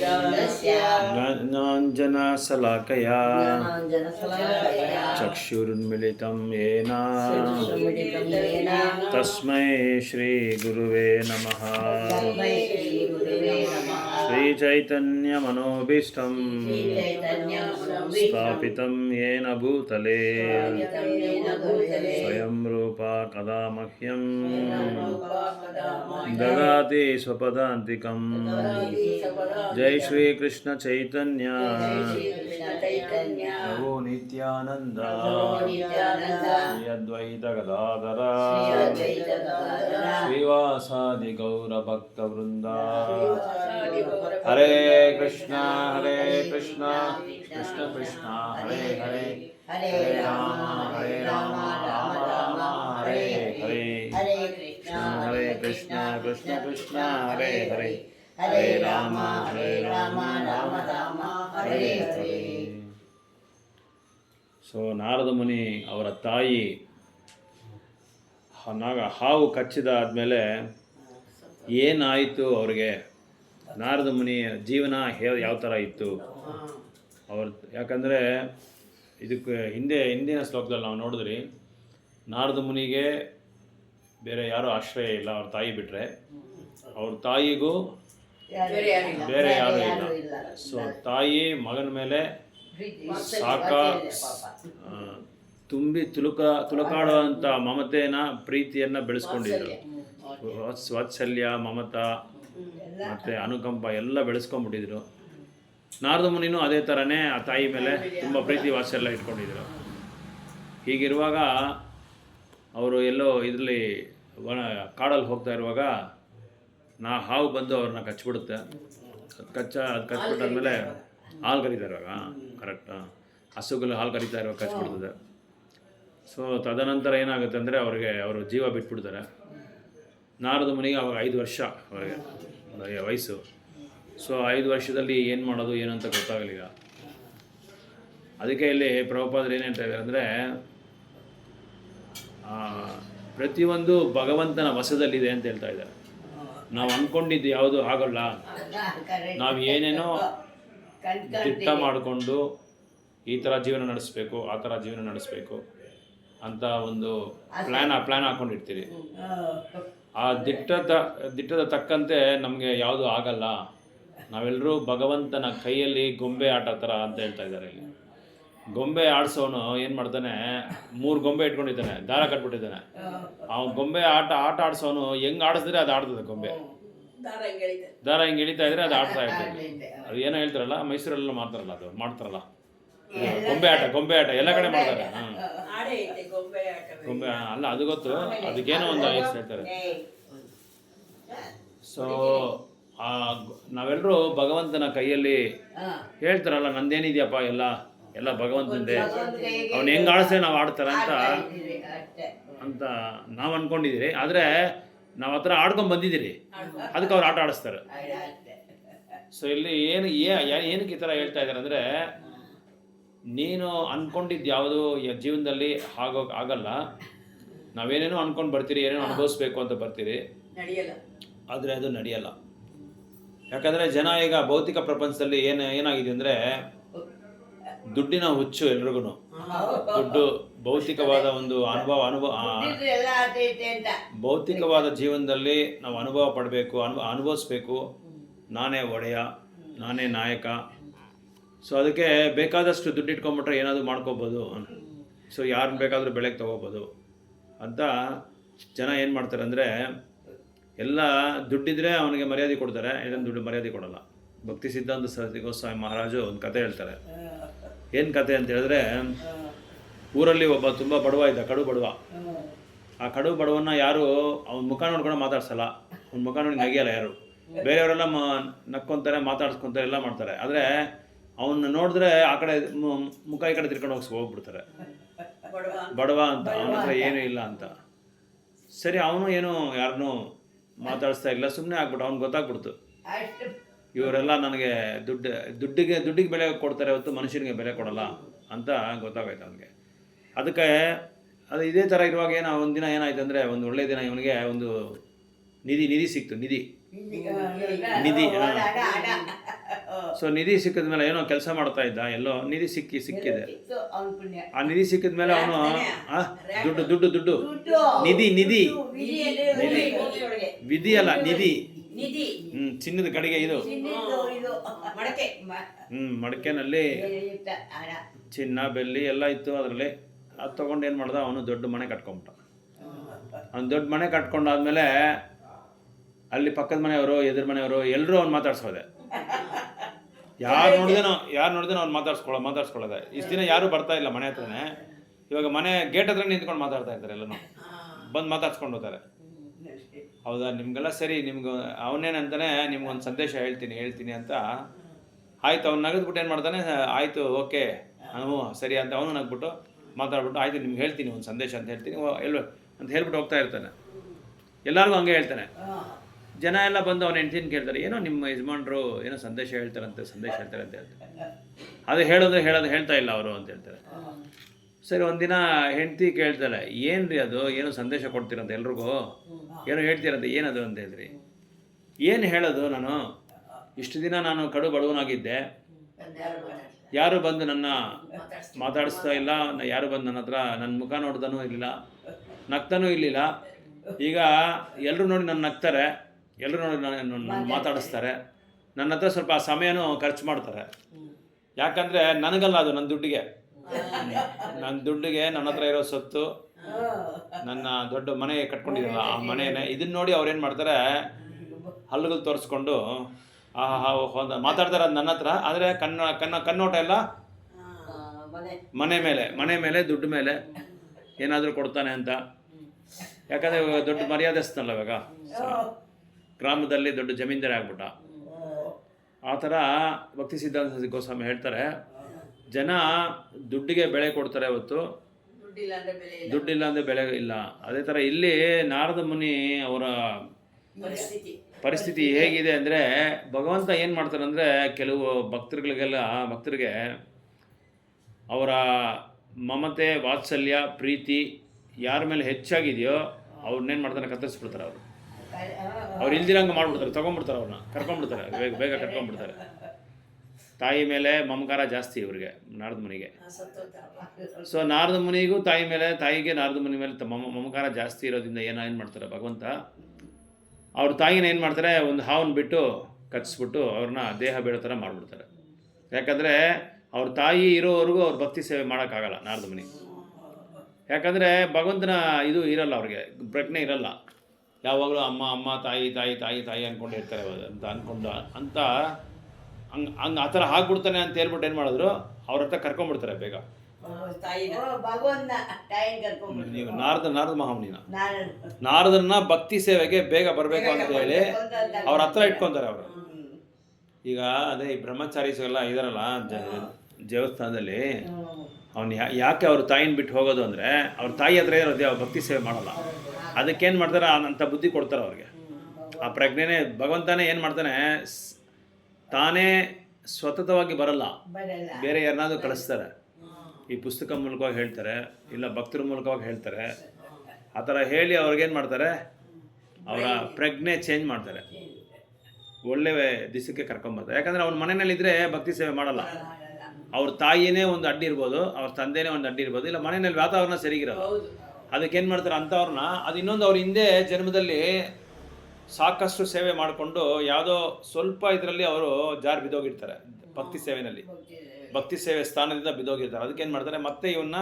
ज्ञानाञ्जनशलाकया चक्षुरुन्मिलितं येन। तस्मै श्रीगुरुवे नमः। श्रीचैतन्यमनोभीष्टं श्रीचैतन्यमनोभीष्टं स्थापितं येन भूतले स्थापितं येन भूतले स्वयं रूपा कदा मह्यं रूपकदामह्यं ददाति स्वपदान्तिकम् ददाति सपदान्तिकम्। जय श्रीकृष्ण चैतन्य जय श्रीकृष्णचैतन्य प्रभु नित्यानन्द प्रभो नित्यानन्द ಹರೇ ಕೃಷ್ಣ ಹರೇ ಕೃಷ್ಣ. ಕೃಷ್ಣ ಕೃಷ್ಣ ಹರೇ ಹರೇ. ಹರೇ ರಾಮ ಹರೇ ರಾಮ ರಾಮ ರಾಮ ಹರೇ ಹರೇ. ಹರೇ ಕೃಷ್ಣ ಹರೇ ಕೃಷ್ಣ ಕೃಷ್ಣ ಕೃಷ್ಣ ಹರೇ ಹರೇ. ಹರೇ ರಾಮ ಹರೇ ರಾಮ ರಾಮ ರಾಮ ಹರೇ ಹರೇ. ಸೊ ನಾರದ ಮುನಿ ಅವರ ತಾಯಿ ನಾಗ ಹಾವು ಕಚ್ಚಿದಾದಮೇಲೆ ಏನಾಯಿತು ಅವರಿಗೆ? ನಾರದ ಮುನಿ ಜೀವನ ಹೇ ಯಾವ ಥರ ಇತ್ತು? ಅವ್ರ ಯಾಕಂದರೆ ಇದಕ್ಕೆ ಹಿಂದೆ ಹಿಂದಿನ ಶ್ಲೋಕದಲ್ಲಿ ನಾವು ನೋಡಿದ್ರಿ ನಾರದ ಮುನಿಗೆ ಬೇರೆ ಯಾರೂ ಆಶ್ರಯ ಇಲ್ಲ ಅವ್ರ ತಾಯಿ ಬಿಟ್ಟರೆ ಅವ್ರ ತಾಯಿಗೂ ಬೇರೆ ಯಾರೂ ಇಲ್ಲ. ಸೊ ತಾಯಿ ಮಗನ ಮೇಲೆ ಸಾಕ ತುಂಬಿ ತುಲುಕ ತುಳುಕಾಡುವಂಥ ಮಮತೆನ ಪ್ರೀತಿಯನ್ನು ಬೆಳೆಸ್ಕೊಂಡಿದ್ರು. ಸ್ವಾತ್ಸಲ್ಯ ವಾತ್ಸಲ್ಯ ಮಮತ ಮತ್ತೆ ಅನುಕಂಪ ಎಲ್ಲ ಬೆಳೆಸ್ಕೊಂಡ್ಬಿಟ್ಟಿದ್ರು. ನಾರದ ಮುನಿನು ಅದೇ ಥರನೇ ಆ ತಾಯಿ ಮೇಲೆ ತುಂಬ ಪ್ರೀತಿ ವಾತ್ಸಲ್ಯ ಇಟ್ಕೊಂಡಿದ್ರು. ಹೀಗಿರುವಾಗ ಅವರು ಎಲ್ಲೋ ಇದರಲ್ಲಿ ಕಾಡಲ್ಲಿ ಹೋಗ್ತಾ ಇರುವಾಗ ನಾ ಹಾವು ಬಂದು ಅವ್ರನ್ನ ಕಚ್ಚಿಬಿಡುತ್ತೆ ಅದು ಕಚ್ಚ ಅದು ಕಚ್ಬಿಟ್ಟಾದ್ಮೇಲೆ ಹಾಲು ಕರಿತಾ ಇರುವಾಗ ಕರೆಕ್ಟ್ ಹಸುಗಳು ಹಾಲು ಕರಿತಾ ಇರುವಾಗ ಕಚ್ಬಿಡ್ತದೆ. ಸೊ ತದನಂತರ ಏನಾಗುತ್ತೆ ಅಂದರೆ ಅವ್ರಿಗೆ, ಅವರು ಜೀವ ಬಿಟ್ಬಿಡ್ತಾರೆ. ನಾರದ ಮನೆಗೆ ಅವಾಗ ಐದು ವರ್ಷ ಅವರಿಗೆ. ವಯಸ್ಸು. ಸೊ ಐದು ವರ್ಷದಲ್ಲಿ ಏನು ಮಾಡೋದು ಏನು ಅಂತ ಗೊತ್ತಾಗಲಿಲ್ಲ. ಅದಕ್ಕೆ ಇಲ್ಲಿ ಪ್ರಭುಪಾದರು ಏನು ಹೇಳ್ತಾ ಇದ್ದಾರೆ ಅಂದರೆ ಪ್ರತಿಯೊಂದು ಭಗವಂತನ ವಶದಲ್ಲಿದೆ ಅಂತ ಹೇಳ್ತಾ ಇದ್ದಾರೆ. ನಾವು ಅಂದ್ಕೊಂಡಿದ್ದು ಯಾವುದು ಆಗೋಲ್ಲ. ನಾವು ಏನೇನೋ ದಿಟ್ಟ ಮಾಡಿಕೊಂಡು ಈ ಥರ ಜೀವನ ನಡೆಸಬೇಕು ಆ ಥರ ಜೀವನ ನಡೆಸಬೇಕು ಅಂತ ಒಂದು ಪ್ಲ್ಯಾನ್ ಪ್ಲ್ಯಾನ್ ಹಾಕೊಂಡಿರ್ತೀರಿ ಆ ದಿಟ್ಟದ ದಿಟ್ಟದ ತಕ್ಕಂತೆ ನಮಗೆ ಯಾವುದು ಆಗಲ್ಲ. ನಾವೆಲ್ಲರೂ ಭಗವಂತನ ಕೈಯಲ್ಲಿ ಗೊಂಬೆ ಆಟ ಥರ ಅಂತ ಹೇಳ್ತಾ ಇದ್ದಾರೆ ಇಲ್ಲಿ. ಗೊಂಬೆ ಆಡಿಸೋನು ಏನು ಮಾಡ್ತಾನೆ ಮೂರು ಗೊಂಬೆ ಇಟ್ಕೊಂಡಿದ್ದಾನೆ ದಾರ ಕಟ್ಬಿಟ್ಟಿದ್ದಾನೆ. ಅವ್ನು ಗೊಂಬೆ ಆಟ ಆಟ ಆಡಿಸೋನು ಹೆಂಗ್ ಆಡಿಸಿದ್ರೆ ಅದು ಆಡ್ತದೆ ಗೊಂಬೆ. ದಾರ ಹಿಂಗೆ ಎಳಿತಾ ಇದ್ರೆ ಅದು ಆಡ್ತಾ ಇರ್ತದೆ. ಅದು ಏನೋ ಹೇಳ್ತಾರಲ್ಲ ಮೈಸೂರಲ್ಲ ಮಾಡ್ತಾರಲ್ಲ ಅದು ಮಾಡ್ತಾರಲ್ಲ. ಗೊಂಬೆ ಆಟ ಗೊಂಬೆ ಆಟ ಎಲ್ಲ ಕಡೆ ಮಾಡ್ತಾರೆ. ಗೊಂಬೆ ಅಲ್ಲ ಅದು ಗೊತ್ತು. ಅದಕ್ಕೇನೋ ಒಂದು ಆಯಸ್ ಹೇಳ್ತಾರೆ. ಸೊ ಆ ನಾವೆಲ್ಲರೂ ಭಗವಂತನ ಕೈಯಲ್ಲಿ ಹೇಳ್ತಾರಲ್ಲ ನಂದೇನಿದೆಯಪ್ಪ ಎಲ್ಲ? ಎಲ್ಲ ಭಗವಂತಂದೆ. ಅವ್ನು ಹೆಂಗ್ ಆಡಿಸ್ರೆ ನಾವು ಆಡ್ತಾರ ಅಂತ ಅಂತ ನಾವು ಅನ್ಕೊಂಡಿದ್ದೀರಿ. ಆದರೆ ನಾವು ಹತ್ರ ಆಡ್ಕೊಂಡು ಬಂದಿದ್ದೀರಿ. ಅದಕ್ಕೆ ಅವ್ರು ಆಟ ಆಡಿಸ್ತಾರೆ. ಸೊ ಇಲ್ಲಿ ಏನು ಏನಕ್ಕೆ ಈ ಥರ ಹೇಳ್ತಾ ಇದ್ದಾರೆ ಅಂದರೆ ನೀನು ಅಂದ್ಕೊಂಡಿದ್ದು ಯಾವುದು ಜೀವನದಲ್ಲಿ ಆಗೋ ಆಗಲ್ಲ. ನಾವೇನೇನೋ ಅಂದ್ಕೊಂಡು ಬರ್ತೀರಿ ಏನೇನೋ ಅನುಭವಿಸ್ಬೇಕು ಅಂತ ಬರ್ತೀರಿ. ಆದರೆ ಅದು ನಡೆಯಲ್ಲ. ಯಾಕಂದರೆ ಜನ ಈಗ ಭೌತಿಕ ಪ್ರಪಂಚದಲ್ಲಿ ಏನು ಏನಾಗಿದೆ ಅಂದರೆ ದುಡ್ಡಿನ ಹುಚ್ಚು ಎಲ್ರಿಗೂ ದುಡ್ಡು ಭೌತಿಕವಾದ ಒಂದು ಅನುಭವ ಅನುಭವ ಭೌತಿಕವಾದ ಜೀವನದಲ್ಲಿ ನಾವು ಅನುಭವ ಪಡಬೇಕು ಅನುಭವ ಅನುಭವಿಸ್ಬೇಕು. ನಾನೇ ಒಡೆಯ ನಾನೇ ನಾಯಕ ಸೊ ಅದಕ್ಕೆ ಬೇಕಾದಷ್ಟು ದುಡ್ಡು ಇಟ್ಕೊಂಬಿಟ್ರೆ ಏನಾದರೂ ಮಾಡ್ಕೋಬೋದು. ಸೊ ಯಾರನ್ನ ಬೇಕಾದರೂ ಬೆಳೆಗೆ ತೊಗೋಬೋದು. ಅಂತ ಜನ ಏನು ಮಾಡ್ತಾರೆ ಅಂದರೆ, ಎಲ್ಲ ದುಡ್ಡಿದ್ರೆ ಅವನಿಗೆ ಮರ್ಯಾದೆ ಕೊಡ್ತಾರೆ ಇದನ್ನು ದುಡ್ಡು ಮರ್ಯಾದೆ ಕೊಡಲ್ಲ. ಭಕ್ತಿ ಸಿದ್ಧಾಂತ ಗೋಸ್ವಾಮಿ ಮಹಾರಾಜು ಒಂದು ಕತೆ ಹೇಳ್ತಾರೆ. ಏನು ಕತೆ ಅಂತ ಹೇಳಿದ್ರೆ, ಊರಲ್ಲಿ ಒಬ್ಬ ತುಂಬ ಬಡವ ಇದ್ದ, ಕಡು ಬಡವ. ಆ ಕಡು ಬಡವನ್ನ ಯಾರು, ಅವ್ನ ಮುಖ ನೋಡ್ಕೊಂಡು ಮಾತಾಡ್ಸಲ್ಲ. ಅವ್ನ ಮುಖ ನೋಡಿ ನಗಿಯಲ್ಲ ಯಾರು. ಬೇರೆಯವರೆಲ್ಲ ಮ ನಕ್ಕೊಂತಾರೆ, ಮಾತಾಡ್ಸ್ಕೊಂತಾರೆ, ಎಲ್ಲ ಮಾಡ್ತಾರೆ. ಆದರೆ ಅವನ್ನ ನೋಡಿದ್ರೆ ಆ ಕಡೆ ಮುಖ ಈ ಕಡೆ ತಿರ್ಕೊಂಡು ಹೋಗಿ ಹೋಗ್ಬಿಡ್ತಾರೆ. ಬಡವ ಅಂತ. ಅವನ ಹತ್ರ ಏನೂ ಇಲ್ಲ ಅಂತ. ಸರಿ ಅವನು ಏನು ಯಾರನ್ನೂ ಮಾತಾಡಿಸ್ತಾ ಇಲ್ಲ ಸುಮ್ಮನೆ ಆಗ್ಬಿಟ್ಟು ಅವ್ನು ಗೊತ್ತಾಗ್ಬಿಡ್ತು. ಇವರೆಲ್ಲ ನನಗೆ ದುಡ್ಡು ದುಡ್ಡಿಗೆ ದುಡ್ಡಿಗೆ ಬೆಲೆ ಕೊಡ್ತಾರೆ ಹೊತ್ತು ಮನುಷ್ಯನಿಗೆ ಬೆಲೆ ಕೊಡಲ್ಲ ಅಂತ ಗೊತ್ತಾಗೋಯ್ತು ಅವನಿಗೆ. ಅದಕ್ಕೆ ಅದು ಇದೇ ಥರ ಇರುವಾಗ ಏನೋ ಒಂದು ದಿನ ಏನಾಯ್ತು ಅಂದರೆ ಒಂದು ಒಳ್ಳೆಯ ದಿನ ಇವನಿಗೆ ಒಂದು ನಿಧಿ ನಿಧಿ ಸಿಕ್ತು ನಿಧಿ. ನಿಧಿ, ಸೊ ನಿಧಿ ಸಿಕ್ಕಿದ ಮೇಲೆ ಏನೋ ಕೆಲಸ ಮಾಡ್ತಾ ಇದ್ದ ಎಲ್ಲೋ ನಿಧಿ ಸಿಕ್ಕಿ ಸಿಕ್ಕಿದೆ. ಆ ನಿಧಿ ಸಿಕ್ಕಿದ ಮೇಲೆ ಅವನು ದುಡ್ಡು ದುಡ್ಡು ದುಡ್ಡು. ದುಡ್ಡು. ನಿಧಿ ನಿಧಿ. ನಿಧಿ. ವಿಧಿ ಅಲ್ಲ ನಿಧಿ. ನಿಧಿ. ಹ್ಮ್ ಚಿನ್ನದ ಕಡೆಗೆ ಇದು. ಹ್ಮ್. ಮಡಕೆನಲ್ಲಿ ಚಿನ್ನ ಬೆಳ್ಳಿ ಎಲ್ಲ ಇತ್ತು ಅದರಲ್ಲಿ. ಅದು ತಗೊಂಡು ಏನು ಮಾಡ್ದ ಅವನು ದೊಡ್ಡ ಮನೆ ಕಟ್ಕೊಂಬಿಟ್ಟ. ಅವ್ನು ದೊಡ್ಡ ಮನೆ ಕಟ್ಕೊಂಡಾದ್ಮೇಲೆ ಅಲ್ಲಿ ಪಕ್ಕದ ಮನೆಯವರು ಎದುರು ಮನೆಯವರು ಎಲ್ಲರೂ ಅವ್ನು ಮಾತಾಡ್ಸೋದೆ. ಯಾರು ನೋಡಿದೇನೋ ಯಾರು ನೋಡಿದೇನೋ ಅವ್ನು ಮಾತಾಡ್ಸ್ಕೊಳ್ಳೋ ಮಾತಾಡ್ಸ್ಕೊಳ್ಳೋದೆ. ಇಷ್ಟು ದಿನ ಯಾರು ಬರ್ತಾ ಇಲ್ಲ ಮನೆ ಹತ್ರನೇ. ಇವಾಗ ಮನೆ ಗೇಟ್ ಹತ್ರ ನಿಂತ್ಕೊಂಡು ಮಾತಾಡ್ತಾ ಇದ್ದಾರೆ ಎಲ್ಲನೂ. ಬಂದು ಮಾತಾಡ್ಸ್ಕೊಂಡು ಹೋಗ್ತಾರೆ. ಹೌದಾ? ನಿಮ್ಗೆಲ್ಲ ಸರಿ ನಿಮ್ಗೆ ಅವನೇನಂತಾನೆ ನಿಮ್ಗೊಂದು ಸಂದೇಶ ಹೇಳ್ತೀನಿ ಹೇಳ್ತೀನಿ ಅಂತ. ಆಯ್ತು ಅವ್ನು ನಗದ್ಬಿಟ್ಟು ಏನು ಮಾಡ್ತಾನೆ? ಆಯಿತು ಓಕೆ. ಹ್ಞೂ ಸರಿ ಅಂತ ಅವನು ನಗ್ಬಿಟ್ಟು ಮಾತಾಡ್ಬಿಟ್ಟು ಆಯಿತು ನಿಮ್ಗೆ ಹೇಳ್ತೀನಿ ಒಂದು ಸಂದೇಶ ಅಂತ ಹೇಳ್ತೀನಿ. ಎಲ್ಲ ಅಂತ ಹೇಳ್ಬಿಟ್ಟು ಹೋಗ್ತಾ ಇರ್ತಾನೆ. ಎಲ್ಲರಿಗೂ ಹಂಗೆ ಹೇಳ್ತಾನೆ. ಜನ ಎಲ್ಲ ಬಂದು ಅವ್ರ ಹೆಂಡ್ತಿನ ಕೇಳ್ತಾರೆ, ಏನೋ ನಿಮ್ಮ ಯಜಮಾನ್ರು ಏನೋ ಸಂದೇಶ ಹೇಳ್ತಾರಂತೆ, ಸಂದೇಶ ಹೇಳ್ತಾರೆ ಅಂತ. ಹೇಳ್ತಾರೆ ಅದು ಹೇಳೋದು ಹೇಳೋದು ಹೇಳ್ತಾ ಇಲ್ಲ ಅವರು ಅಂತ ಹೇಳ್ತಾರೆ. ಸರಿ, ಒಂದಿನ ಹೆಂಡ್ತಿ ಕೇಳ್ತಾರೆ ಏನು ರೀ ಅದು? ಏನೋ ಸಂದೇಶ ಕೊಡ್ತೀರಂತ ಎಲ್ರಿಗೂ? ಏನೋ ಹೇಳ್ತೀರಂತೆ? ಏನದು? ಅಂತ ಹೇಳಿದ್ರಿ ಏನು ಹೇಳೋದು ನಾನು? ಇಷ್ಟು ದಿನ ನಾನು ಕಡು ಬಡವನಾಗಿದ್ದೆ. ಯಾರು ಬಂದು ನನ್ನ ಮಾತಾಡಿಸ್ತಾ ಇಲ್ಲ? ಯಾರು ಬಂದು ನನ್ನ ಹತ್ರ ನನ್ನ ಮುಖ ನೋಡ್ದನೂ ಇರಲಿಲ್ಲ ನಗ್ತಾನೂ ಇರಲಿಲ್ಲ ಈಗ ಎಲ್ಲರೂ ನೋಡಿ ನನ್ನ ನಗ್ತಾರೆ. ಎಲ್ಲರೂ ನನ್ನ ಮಾತಾಡಿಸ್ತಾರೆ. ನನ್ನ ಹತ್ರ ಸ್ವಲ್ಪ ಸಮಯನೂ ಖರ್ಚು ಮಾಡ್ತಾರೆ. ಯಾಕಂದರೆ ನನಗಲ್ಲ ಅದು ನನ್ನ ದುಡ್ಡಿಗೆ. ನನ್ನ ದುಡ್ಡಿಗೆ ನನ್ನ ಹತ್ರ ಇರೋ ಸೊತ್ತು ನನ್ನ ದೊಡ್ಡ ಮನೆ ಕಟ್ಕೊಂಡಿದ್ದಲ್ಲ ಆ ಮನೆಯೇ ಇದನ್ನ ನೋಡಿ ಅವ್ರೇನು ಏನು ಮಾಡ್ತಾರೆ? ಹಲ್ಲುಗಳು ತೋರಿಸ್ಕೊಂಡು ಆ ಮಾತಾಡ್ತಾರೆ ಅದು ನನ್ನ ಹತ್ರ. ಆದರೆ ಕನ್ನ ಕನ್ನ ಕನ್ನೋಟ ಎಲ್ಲ ಮನೆ. ಮನೆ ಮೇಲೆ ಮನೆ ಮೇಲೆ ದುಡ್ಡು ಮೇಲೆ ಏನಾದರೂ ಕೊಡ್ತಾನೆ ಅಂತ. ಯಾಕಂದರೆ ಇವಾಗ ದೊಡ್ಡ ಮರ್ಯಾದೆಸ್ತನಲ್ಲ ಇವಾಗ. ಗ್ರಾಮದಲ್ಲಿ ದೊಡ್ಡ ಜಮೀನ್ದಾರಿ ಆಗ್ಬಿಟ್ಟ. ಆ ಥರ ಭಕ್ತಿ ಸಿದ್ಧಾಂತ ಗೋಸ್ವಾಮಿ ಹೇಳ್ತಾರೆ ಜನ ದುಡ್ಡಿಗೆ ಬೆಳೆ ಕೊಡ್ತಾರೆ ಇವತ್ತು ದುಡ್ಡಿಲ್ಲ ಅಂದ್ರೆ ಬೆಳೆ ಇಲ್ಲ. ಅದೇ ಥರ ಇಲ್ಲಿ ನಾರದ ಮುನಿ ಅವರ ಪರಿಸ್ಥಿತಿ. ಪರಿಸ್ಥಿತಿ ಹೇಗಿದೆ ಅಂದರೆ ಭಗವಂತ ಏನು ಮಾಡ್ತಾರೆ ಅಂದರೆ ಕೆಲವು ಭಕ್ತರುಗಳಿಗೆಲ್ಲ ಭಕ್ತರಿಗೆ ಅವರ ಮಮತೆ ವಾತ್ಸಲ್ಯ ಪ್ರೀತಿ ಯಾರ ಮೇಲೆ ಹೆಚ್ಚಾಗಿದೆಯೋ ಅವ್ರನ್ನೇನು ಮಾಡ್ತಾನೆ ಕತ್ತರಿಸ್ಬಿಡ್ತಾರೆ ಅವರು. ಅವ್ರು ಇಲ್ದಿರಂಗೆ ಮಾಡ್ಬಿಡ್ತಾರೆ ತೊಗೊಂಡ್ಬಿಡ್ತಾರೆ ಅವ್ರನ್ನ ಕರ್ಕೊಂಡ್ಬಿಡ್ತಾರೆ ಬೇಗ ಬೇಗ ಕರ್ಕೊಂಡ್ಬಿಡ್ತಾರೆ ತಾಯಿ ಮೇಲೆ ಮಮಕಾರ ಜಾಸ್ತಿ ಇವ್ರಿಗೆ, ನಾರದ ಮುನಿಗೆ. ಸೊ ನಾರದ ಮುನಿಗೂ ತಾಯಿ ಮೇಲೆ, ತಾಯಿಗೆ ನಾರದ ಮುನಿ ಮೇಲೆ ಮಮ ಮಮಕಾರ ಜಾಸ್ತಿ ಇರೋದ್ರಿಂದ ಏನೋ ಏನು ಮಾಡ್ತಾರೆ ಭಗವಂತ? ಅವ್ರ ತಾಯಿನ ಏನು ಮಾಡ್ತಾರೆ? ಒಂದು ಹಾವನ್ನ ಬಿಟ್ಟು ಕಚ್ಚಿಸ್ಬಿಟ್ಟು ಅವ್ರನ್ನ ದೇಹ ಬೇಡ ಥರ ಮಾಡಿಬಿಡ್ತಾರೆ. ಯಾಕಂದರೆ ಅವ್ರ ತಾಯಿ ಇರೋವರೆಗೂ ಅವ್ರ ಭಕ್ತಿ ಸೇವೆ ಮಾಡೋಕ್ಕಾಗಲ್ಲ ನಾರದ ಮುನಿ. ಯಾಕಂದರೆ ಭಗವಂತನ ಇದು ಇರಲ್ಲ ಅವ್ರಿಗೆ, ಪ್ರಜ್ಞೆ ಇರಲ್ಲ. ಯಾವಾಗಲೂ ಅಮ್ಮ ಅಮ್ಮ ತಾಯಿ ತಾಯಿ ತಾಯಿ ತಾಯಿ ಅಂದ್ಕೊಂಡಿರ್ತಾರೆ ಅಂತ ಅಂದ್ಕೊಂಡು ಅಂತ ಹಂಗೆ ಹಂಗೆ ಆ ಥರ ಹಾಕ್ಬಿಡ್ತಾನೆ ಅಂತ ಹೇಳ್ಬಿಟ್ಟು ಏನು ಮಾಡಿದ್ರು? ಅವ್ರ ಹತ್ರ ಕರ್ಕೊಂಡ್ಬಿಡ್ತಾರೆ ಬೇಗ. ನೀವು ನಾರದ ನಾರದ ಮಹಾಮುನಿನ. ನಾನು ನಾರದನ್ನ ಭಕ್ತಿ ಸೇವೆಗೆ ಬೇಗ ಬರಬೇಕು ಅಂತ ಹೇಳಿ ಅವ್ರ ಹತ್ರ ಇಟ್ಕೊತಾರೆ ಅವರು. ಈಗ ಅದೇ ಈ ಬ್ರಹ್ಮಚಾರೀಸೆಲ್ಲ ಇದಾರಲ್ಲ ದೇವಸ್ಥಾನದಲ್ಲಿ ಅವ್ನು ಯಾಕೆ ಅವ್ರ ತಾಯಿನ ಬಿಟ್ಟು ಹೋಗೋದು ಅಂದರೆ ಅವ್ರ ತಾಯಿ ಹತ್ರ ಇರೋದೇ ಅವ್ರು ಭಕ್ತಿ ಸೇವೆ ಮಾಡಲ್ಲ. ಅದಕ್ಕೇನು ಮಾಡ್ತಾರೆ? ಅಂತ ಬುದ್ಧಿ ಕೊಡ್ತಾರೆ ಅವ್ರಿಗೆ. ಆ ಪ್ರಜ್ಞೆನೇ ಭಗವಂತನೇ ಏನು ಮಾಡ್ತಾನೆ? ತಾನೇ ಸ್ವತಃವಾಗಿ ಬರಲ್ಲ. ಬೇರೆ ಯಾರನ್ನಾದ್ರೂ ಕಳಿಸ್ತಾರೆ. ಈ ಪುಸ್ತಕ ಮೂಲಕವಾಗಿ ಹೇಳ್ತಾರೆ ಇಲ್ಲ ಭಕ್ತರ ಮೂಲಕವಾಗಿ ಹೇಳ್ತಾರೆ. ಆ ಥರ ಹೇಳಿ ಅವ್ರಿಗೇನು ಮಾಡ್ತಾರೆ? ಅವರ ಪ್ರಜ್ಞೆ ಚೇಂಜ್ ಮಾಡ್ತಾರೆ. ಒಳ್ಳೆ ದಿಸಕ್ಕೆ ಕರ್ಕೊಂಬರ್ತಾರೆ ಯಾಕಂದರೆ ಅವ್ನ ಮನೆಯಲ್ಲಿದ್ದರೆ ಭಕ್ತಿ ಸೇವೆ ಮಾಡಲ್ಲ. ಅವ್ರ ತಾಯಿಯೇ ಒಂದು ಅಡ್ಡಿ ಇರ್ಬೋದು ಅವ್ರ ತಂದೆಯೇ ಒಂದು ಅಡ್ಡಿ ಇರ್ಬೋದು ಇಲ್ಲ ಮನೆಯಲ್ಲಿ ವಾತಾವರಣ ಸರಿಗಿರಲ್ಲ. ಅದಕ್ಕೆ ಏನು ಮಾಡ್ತಾರೆ ಅಂಥವ್ರನ್ನ ಅದು ಇನ್ನೊಂದು ಅವ್ರ ಹಿಂದೆ ಜನ್ಮದಲ್ಲಿ ಸಾಕಷ್ಟು ಸೇವೆ ಮಾಡಿಕೊಂಡು ಯಾವುದೋ ಸ್ವಲ್ಪ ಇದರಲ್ಲಿ ಅವರು ಜಾರಿ ಬಿದ್ದೋಗಿರ್ತಾರೆ ಭಕ್ತಿ ಸೇವೆನಲ್ಲಿ. ಭಕ್ತಿ ಸೇವೆ ಸ್ಥಾನದಿಂದ ಬಿದ್ದೋಗಿರ್ತಾರೆ. ಅದಕ್ಕೆ ಏನು ಮಾಡ್ತಾರೆ ಮತ್ತೆ ಇವನ್ನ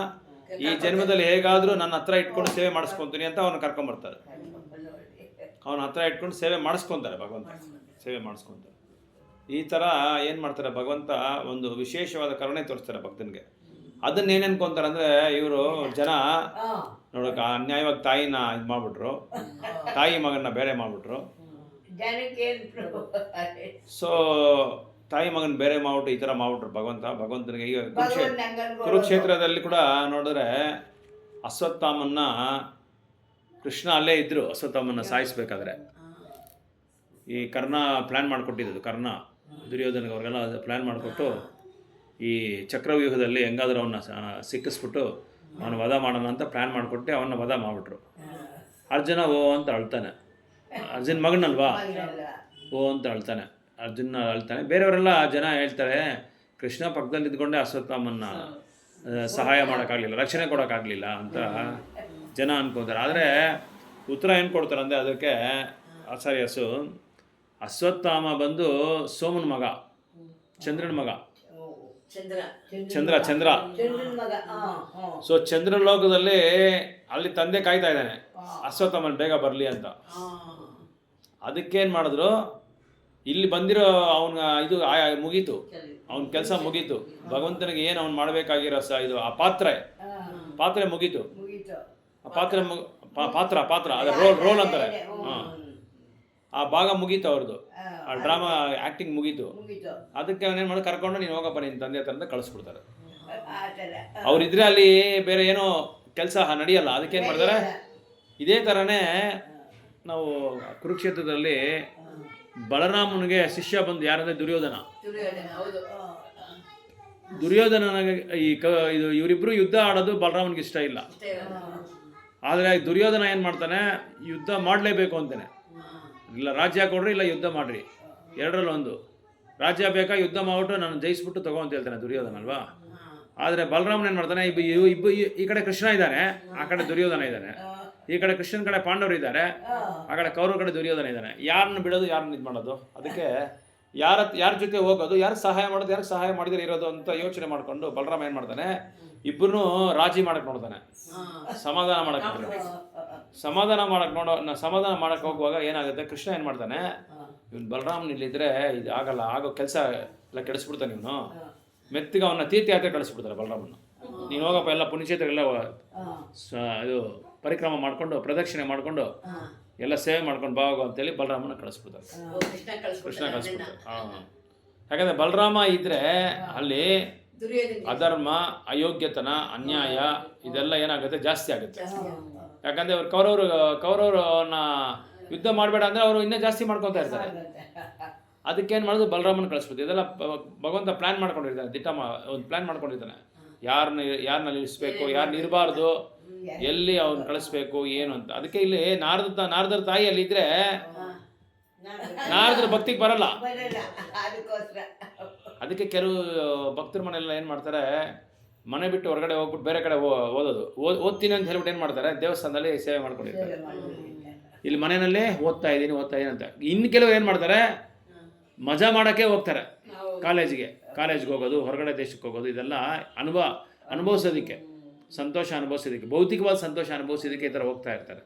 ಈ ಜನ್ಮದಲ್ಲಿ ಹೇಗಾದರೂ ನನ್ನ ಹತ್ರ ಇಟ್ಕೊಂಡು ಸೇವೆ ಮಾಡಿಸ್ಕೊತೀನಿ ಅಂತ ಅವನು ಕರ್ಕೊಂಬರ್ತಾರೆ ಅವನ ಹತ್ರ ಇಟ್ಕೊಂಡು ಸೇವೆ ಮಾಡಿಸ್ಕೊತಾರೆ ಭಗವಂತ. ಸೇವೆ ಮಾಡಿಸ್ಕೊತಾರೆ. ಈ ಥರ ಏನು ಮಾಡ್ತಾರೆ ಭಗವಂತ ಒಂದು ವಿಶೇಷವಾದ ಕರುಣೆ ತೋರಿಸ್ತಾರೆ ಭಕ್ತನಿಗೆ. ಅದನ್ನ ಏನ್ ಅನ್ಕೊಂತಾರೆ ಅಂದರೆ ಇವರು ಜನ ನೋಡಕ್ಕ ನೋಡೋಕೆ ಅನ್ಯಾಯವಾಗಿ ತಾಯಿನ ಇದು ಮಾಡ್ಬಿಟ್ರು. ತಾಯಿ ಮಗನ ಬೇರೆ ಮಾಡ್ಬಿಟ್ರು. ಸೊ ತಾಯಿ ಮಗನ ಬೇರೆ ಮಾಡ್ಬಿಟ್ಟು ಈ ಥರ ಮಾಡ್ಬಿಟ್ರು ಭಗವಂತ. ಭಗವಂತನಿಗೆ ಈಗ ಕುರುಕ್ಷೇ ಕುರುಕ್ಷೇತ್ರದಲ್ಲಿ ಕೂಡ ನೋಡಿದ್ರೆ ಅಶ್ವತ್ಥಾಮನ್ನ ಕೃಷ್ಣ ಅಲ್ಲೇ ಇದ್ರು ಅಶ್ವತ್ಥಾಮನ್ನ ಸಾಯಿಸ್ಬೇಕಾದ್ರೆ. ಈ ಕರ್ಣ ಪ್ಲ್ಯಾನ್ ಮಾಡಿಕೊಟ್ಟಿದ್ದು ಕರ್ಣ. ದುರ್ಯೋಧನಗೆ ಅವ್ರಿಗೆಲ್ಲ ಪ್ಲ್ಯಾನ್ ಮಾಡಿಕೊಟ್ಟು ಈ ಚಕ್ರವ್ಯೂಹದಲ್ಲಿ ಹೆಂಗಾದ್ರೂ ಅವನ್ನ ಸಿಕ್ಕಿಸ್ಬಿಟ್ಟು ಅವನ ವಧ ಮಾಡೋಣ ಅಂತ ಪ್ಲ್ಯಾನ್ ಮಾಡಿಕೊಟ್ಟು ಅವನ್ನ ವಧ ಮಾಡಿಬಿಟ್ರು. ಅರ್ಜುನ ಓ ಅಂತ ಅಳ್ತಾನೆ. ಅರ್ಜುನ್ ಮಗನಲ್ವಾ? ಓ ಅಂತ ಅಳ್ತಾನೆ. ಅರ್ಜುನ ಅಳ್ತಾನೆ. ಬೇರೆಯವರೆಲ್ಲ ಜನ ಹೇಳ್ತಾರೆ, ಕೃಷ್ಣ ಪಕ್ಕದಲ್ಲಿ ಇದ್ಕೊಂಡೆ ಅಶ್ವತ್ಥಾಮನ್ನ ಸಹಾಯ ಮಾಡೋಕ್ಕಾಗಲಿಲ್ಲ, ರಕ್ಷಣೆ ಕೊಡೋಕ್ಕಾಗಲಿಲ್ಲ ಅಂತ ಜನ ಅನ್ಕೋತಾರೆ. ಆದರೆ ಉತ್ತರ ಏನು ಕೊಡ್ತಾರೆ ಅಂದರೆ ಅದಕ್ಕೆ ಆಚಾರ್ಯಸು ಅಶ್ವತ್ಥಾಮ ಬಂದು ಸೋಮನ ಮಗ, ಚಂದ್ರನ ಮಗ. ಚಂದ್ರ. ಚಂದ್ರ ಚಂದ್ರ. ಲೋಕದಲ್ಲಿ ಸೊ ಅಲ್ಲಿ ತಂದೆ ಕಾಯ್ತಾ ಇದ್ದಾನೆ. ಅಶ್ವತ್ಥಮನ್ ಬೇಗ ಬರಲಿ ಅಂತ. ಅದಕ್ಕೇನು ಮಾಡಿದ್ರು? ಇಲ್ಲಿ ಬಂದಿರೋ ಅವನ ಇದು ಮುಗೀತು. ಅವನ ಕೆಲಸ ಮುಗೀತು. ಭಗವಂತನಿಗೆ ಏನು ಅವ್ನು ಮಾಡಬೇಕಾಗಿರೋ ಸ ಇದು ಆ ಪಾತ್ರೆ. ಪಾತ್ರೆ ಮುಗೀತು. ಮುಗೀತು. ಆ ಪಾತ್ರೆ ಪಾತ್ರ ಪಾತ್ರ ಅದ್ರ ರೋಲ್ ರೋಲ್ ಅಂತಾರೆ. ಹಾಂ. ಆ ಭಾಗ ಮುಗೀತು ಅವ್ರದ್ದು ಆ ಡ್ರಾಮಾ ಆಕ್ಟಿಂಗ್ ಮುಗೀತು. ಅದಕ್ಕೆ ಅವನೇನು ಮಾಡಿ ಕರ್ಕೊಂಡು ನೀನು ಹೋಗಪ್ಪ ನಿನ್ನ ತಂದೆ ಹತ್ರ ಅಂತ ಕಳಿಸ್ಬಿಡ್ತಾರೆ. ಅವರಿದ್ರೆ ಅಲ್ಲಿ ಬೇರೆ ಏನೋ ಕೆಲಸ ನಡೆಯಲ್ಲ ಅದಕ್ಕೇನು ಮಾಡ್ತಾರೆ? ಇದೇ ತರನೇ ನಾವು ಕುರುಕ್ಷೇತ್ರದಲ್ಲಿ ಬಲರಾಮನಿಗೆ ಶಿಷ್ಯ ಬಂದು ಯಾರಂದ್ರೆ ದುರ್ಯೋಧನ. ದುರ್ಯೋಧನನಿಗೆ ಈ ಕ ಇದು ಇವರಿಬ್ರು ಯುದ್ಧ ಆಡೋದು ಬಲರಾಮನಿಗೆ ಇಷ್ಟ ಇಲ್ಲ. ಆದ್ರೆ ಆದರೆ ದುರ್ಯೋಧನ ಏನು ಮಾಡ್ತಾನೆ? ಯುದ್ಧ ಮಾಡಲೇಬೇಕು ಅಂತಾನೆ. ಇಲ್ಲ ರಾಜ್ಯ ಕೊಡ್ರಿ ಇಲ್ಲ ಯುದ್ಧ ಮಾಡ್ರಿ. ಎರಡರಲ್ಲಿ ಒಂದು. ರಾಜ್ಯ ಬೇಕಾ ಯುದ್ಧ ಮಾಡ್ಬಿಟ್ಟು ನಾನು ಜಯಿಸ್ಬಿಟ್ಟು ತಗೋ ಅಂತ ಹೇಳ್ತಾನೆ ದುರ್ಯೋಧನ ಅಲ್ವಾ ಆದರೆ ಬಲರಾಮನ್ ಏನು ಮಾಡ್ತಾನೆ? ಇಬ್ಬ ಇಬ್ಬ ಈ- ಕಡೆ ಕೃಷ್ಣ ಇದ್ದಾನೆ ಆ ಕಡೆ ದುರ್ಯೋಧನ ಇದ್ದಾನೆ. ಈ ಕಡೆ ಕೃಷ್ಣನ ಕಡೆ ಪಾಂಡವರು ಇದ್ದಾರೆ ಆ ಕಡೆ ಕೌರವ ಕಡೆ ದುರ್ಯೋಧನ ಇದ್ದಾನೆ. ಯಾರನ್ನ ಬಿಡೋದು ಯಾರನ್ನ ಇದು ಮಾಡೋದು? ಅದಕ್ಕೆ ಯಾರ ಯಾರ ಜೊತೆ ಹೋಗೋದು ಯಾರು ಸಹಾಯ ಮಾಡೋದು ಯಾರು ಸಹಾಯ ಮಾಡಿದ್ರೆ ಇರೋದು ಅಂತ ಯೋಚನೆ ಮಾಡ್ಕೊಂಡು ಬಲರಾಮ ಏನು ಮಾಡ್ತಾನೆ? ಇಬ್ಬರನ್ನೂ ರಾಜಿ ಮಾಡಕ್ಕೆ ನೋಡ್ತಾನೆ. ಸಮಾಧಾನ ಮಾಡಕ್ಕೆ ಸಮಾಧಾನ ಮಾಡಕ್ ನೋಡೋ ಸಮಾಧಾನ ಮಾಡಕ್ ಹೋಗುವಾಗ ಏನಾಗುತ್ತೆ? ಕೃಷ್ಣ ಏನು ಮಾಡ್ತಾನೆ? ಇವ್ನು ಬಲರಾಮನ್ ಇಲ್ಲಿದ್ರೆ ಇದು ಆಗಲ್ಲ ಆಗೋ ಕೆಲಸ ಎಲ್ಲ ಕೆಡಿಸ್ಬಿಡ್ತಾನೆ ಇವನು. ಮೆತ್ತಿಗೆ ಅವನ್ನ ತೀರ್ಥಯಾತ್ರೆ ಕಳಿಸ್ಬಿಡ್ತಾರೆ ಬಲರಾಮನ. ನೀನು ಹೋಗಪ್ಪ ಎಲ್ಲ ಪುಣ್ಯಕ್ಷೇತ್ರಗಳೆಲ್ಲ ಇದು ಪರಿಕ್ರಮ ಮಾಡಿಕೊಂಡು ಪ್ರದಕ್ಷಿಣೆ ಮಾಡಿಕೊಂಡು ಎಲ್ಲ ಸೇವೆ ಮಾಡ್ಕೊಂಡು ಬಾಗು ಅಂತೇಳಿ ಬಲರಾಮನ ಕಳಿಸ್ಬಿಡ್ತಾರೆ. ಕೃಷ್ಣ ಕಳಿಸ್ಬಿಡ್ತಾರೆ. ಹಾಂ. ಯಾಕಂದ್ರೆ ಬಲರಾಮ ಇದ್ರೆ ಅಲ್ಲಿ ಅಧರ್ಮ ಅಯೋಗ್ಯತನ ಅನ್ಯಾಯ ಇದೆಲ್ಲ ಏನಾಗುತ್ತೆ? ಜಾಸ್ತಿ ಆಗುತ್ತೆ. ಯಾಕಂದ್ರೆ ಅವ್ರು ಕೌರವರು ಕೌರವರನ್ನ ಯುದ್ಧ ಮಾಡಬೇಡ ಅಂದ್ರೆ ಅವರು ಇನ್ನೂ ಜಾಸ್ತಿ ಮಾಡ್ಕೊತಾ ಇರ್ತಾರೆ. ಅದಕ್ಕೇನು ಮಾಡೋದು? ಬಲರಾಮನ್ ಕಳಿಸ್ಬಿಡ್ತು ಇದೆಲ್ಲ ಭಗವಂತ ಪ್ಲಾನ್ ಮಾಡ್ಕೊಂಡಿರ್ತಾರೆ ದಿಟ್ಟ ಒಂದು ಪ್ಲಾನ್ ಮಾಡ್ಕೊಂಡಿರ್ತಾನೆ. ಯಾರನ್ನ ಯಾರನ್ನ ನಿಲ್ಲಿಸ್ಬೇಕು ಯಾರನ್ನ ಇರಬಾರ್ದು ಎಲ್ಲಿ ಅವ್ನು ಕಳಿಸ್ಬೇಕು ಏನು ಅಂತ. ಅದಕ್ಕೆ ಇಲ್ಲಿ ನಾರದ ನಾರದರ ತಾಯಿ ಅಲ್ಲಿ ಇದ್ರೆ ನಾರದ್ರ ಭಕ್ತಿಗೆ ಬರಲ್ಲ. ಅದಕ್ಕೆ ಕೆಲವು ಭಕ್ತರ ಮನೆಯಲ್ಲ ಏನು ಮಾಡ್ತಾರೆ? ಮನೆ ಬಿಟ್ಟು ಹೊರಗಡೆ ಹೋಗ್ಬಿಟ್ಟು ಬೇರೆ ಕಡೆ ಓದೋದು ಓದ್- ಓದ್ತೀನಿ ಅಂತ ಹೇಳ್ಬಿಟ್ಟು ಏನು ಮಾಡ್ತಾರೆ? ದೇವಸ್ಥಾನದಲ್ಲಿ ಸೇವೆ ಮಾಡ್ಕೊಂಡಿರ್ತಾರೆ ಇಲ್ಲಿ ಮನೆಯಲ್ಲೇ ಓದ್ತಾ ಇದ್ದೀನಿ ಓದ್ತಾ ಇದ್ದೀನಿ ಅಂತ. ಇನ್ನು ಕೆಲವು ಏನು ಮಾಡ್ತಾರೆ? ಮಜಾ ಮಾಡೋಕ್ಕೆ ಹೋಗ್ತಾರೆ. ಕಾಲೇಜಿಗೆ. ಕಾಲೇಜ್ಗೆ ಹೋಗೋದು ಹೊರಗಡೆ ದೇಶಕ್ಕೆ ಹೋಗೋದು ಇದೆಲ್ಲ ಅನುಭವ ಅನುಭವಿಸೋದಕ್ಕೆ. ಸಂತೋಷ ಅನುಭವಿಸೋದಕ್ಕೆ. ಭೌತಿಕವಾದ ಸಂತೋಷ ಅನುಭವಿಸೋದಕ್ಕೆ ಈ ಥರ ಹೋಗ್ತಾ ಇರ್ತಾರೆ.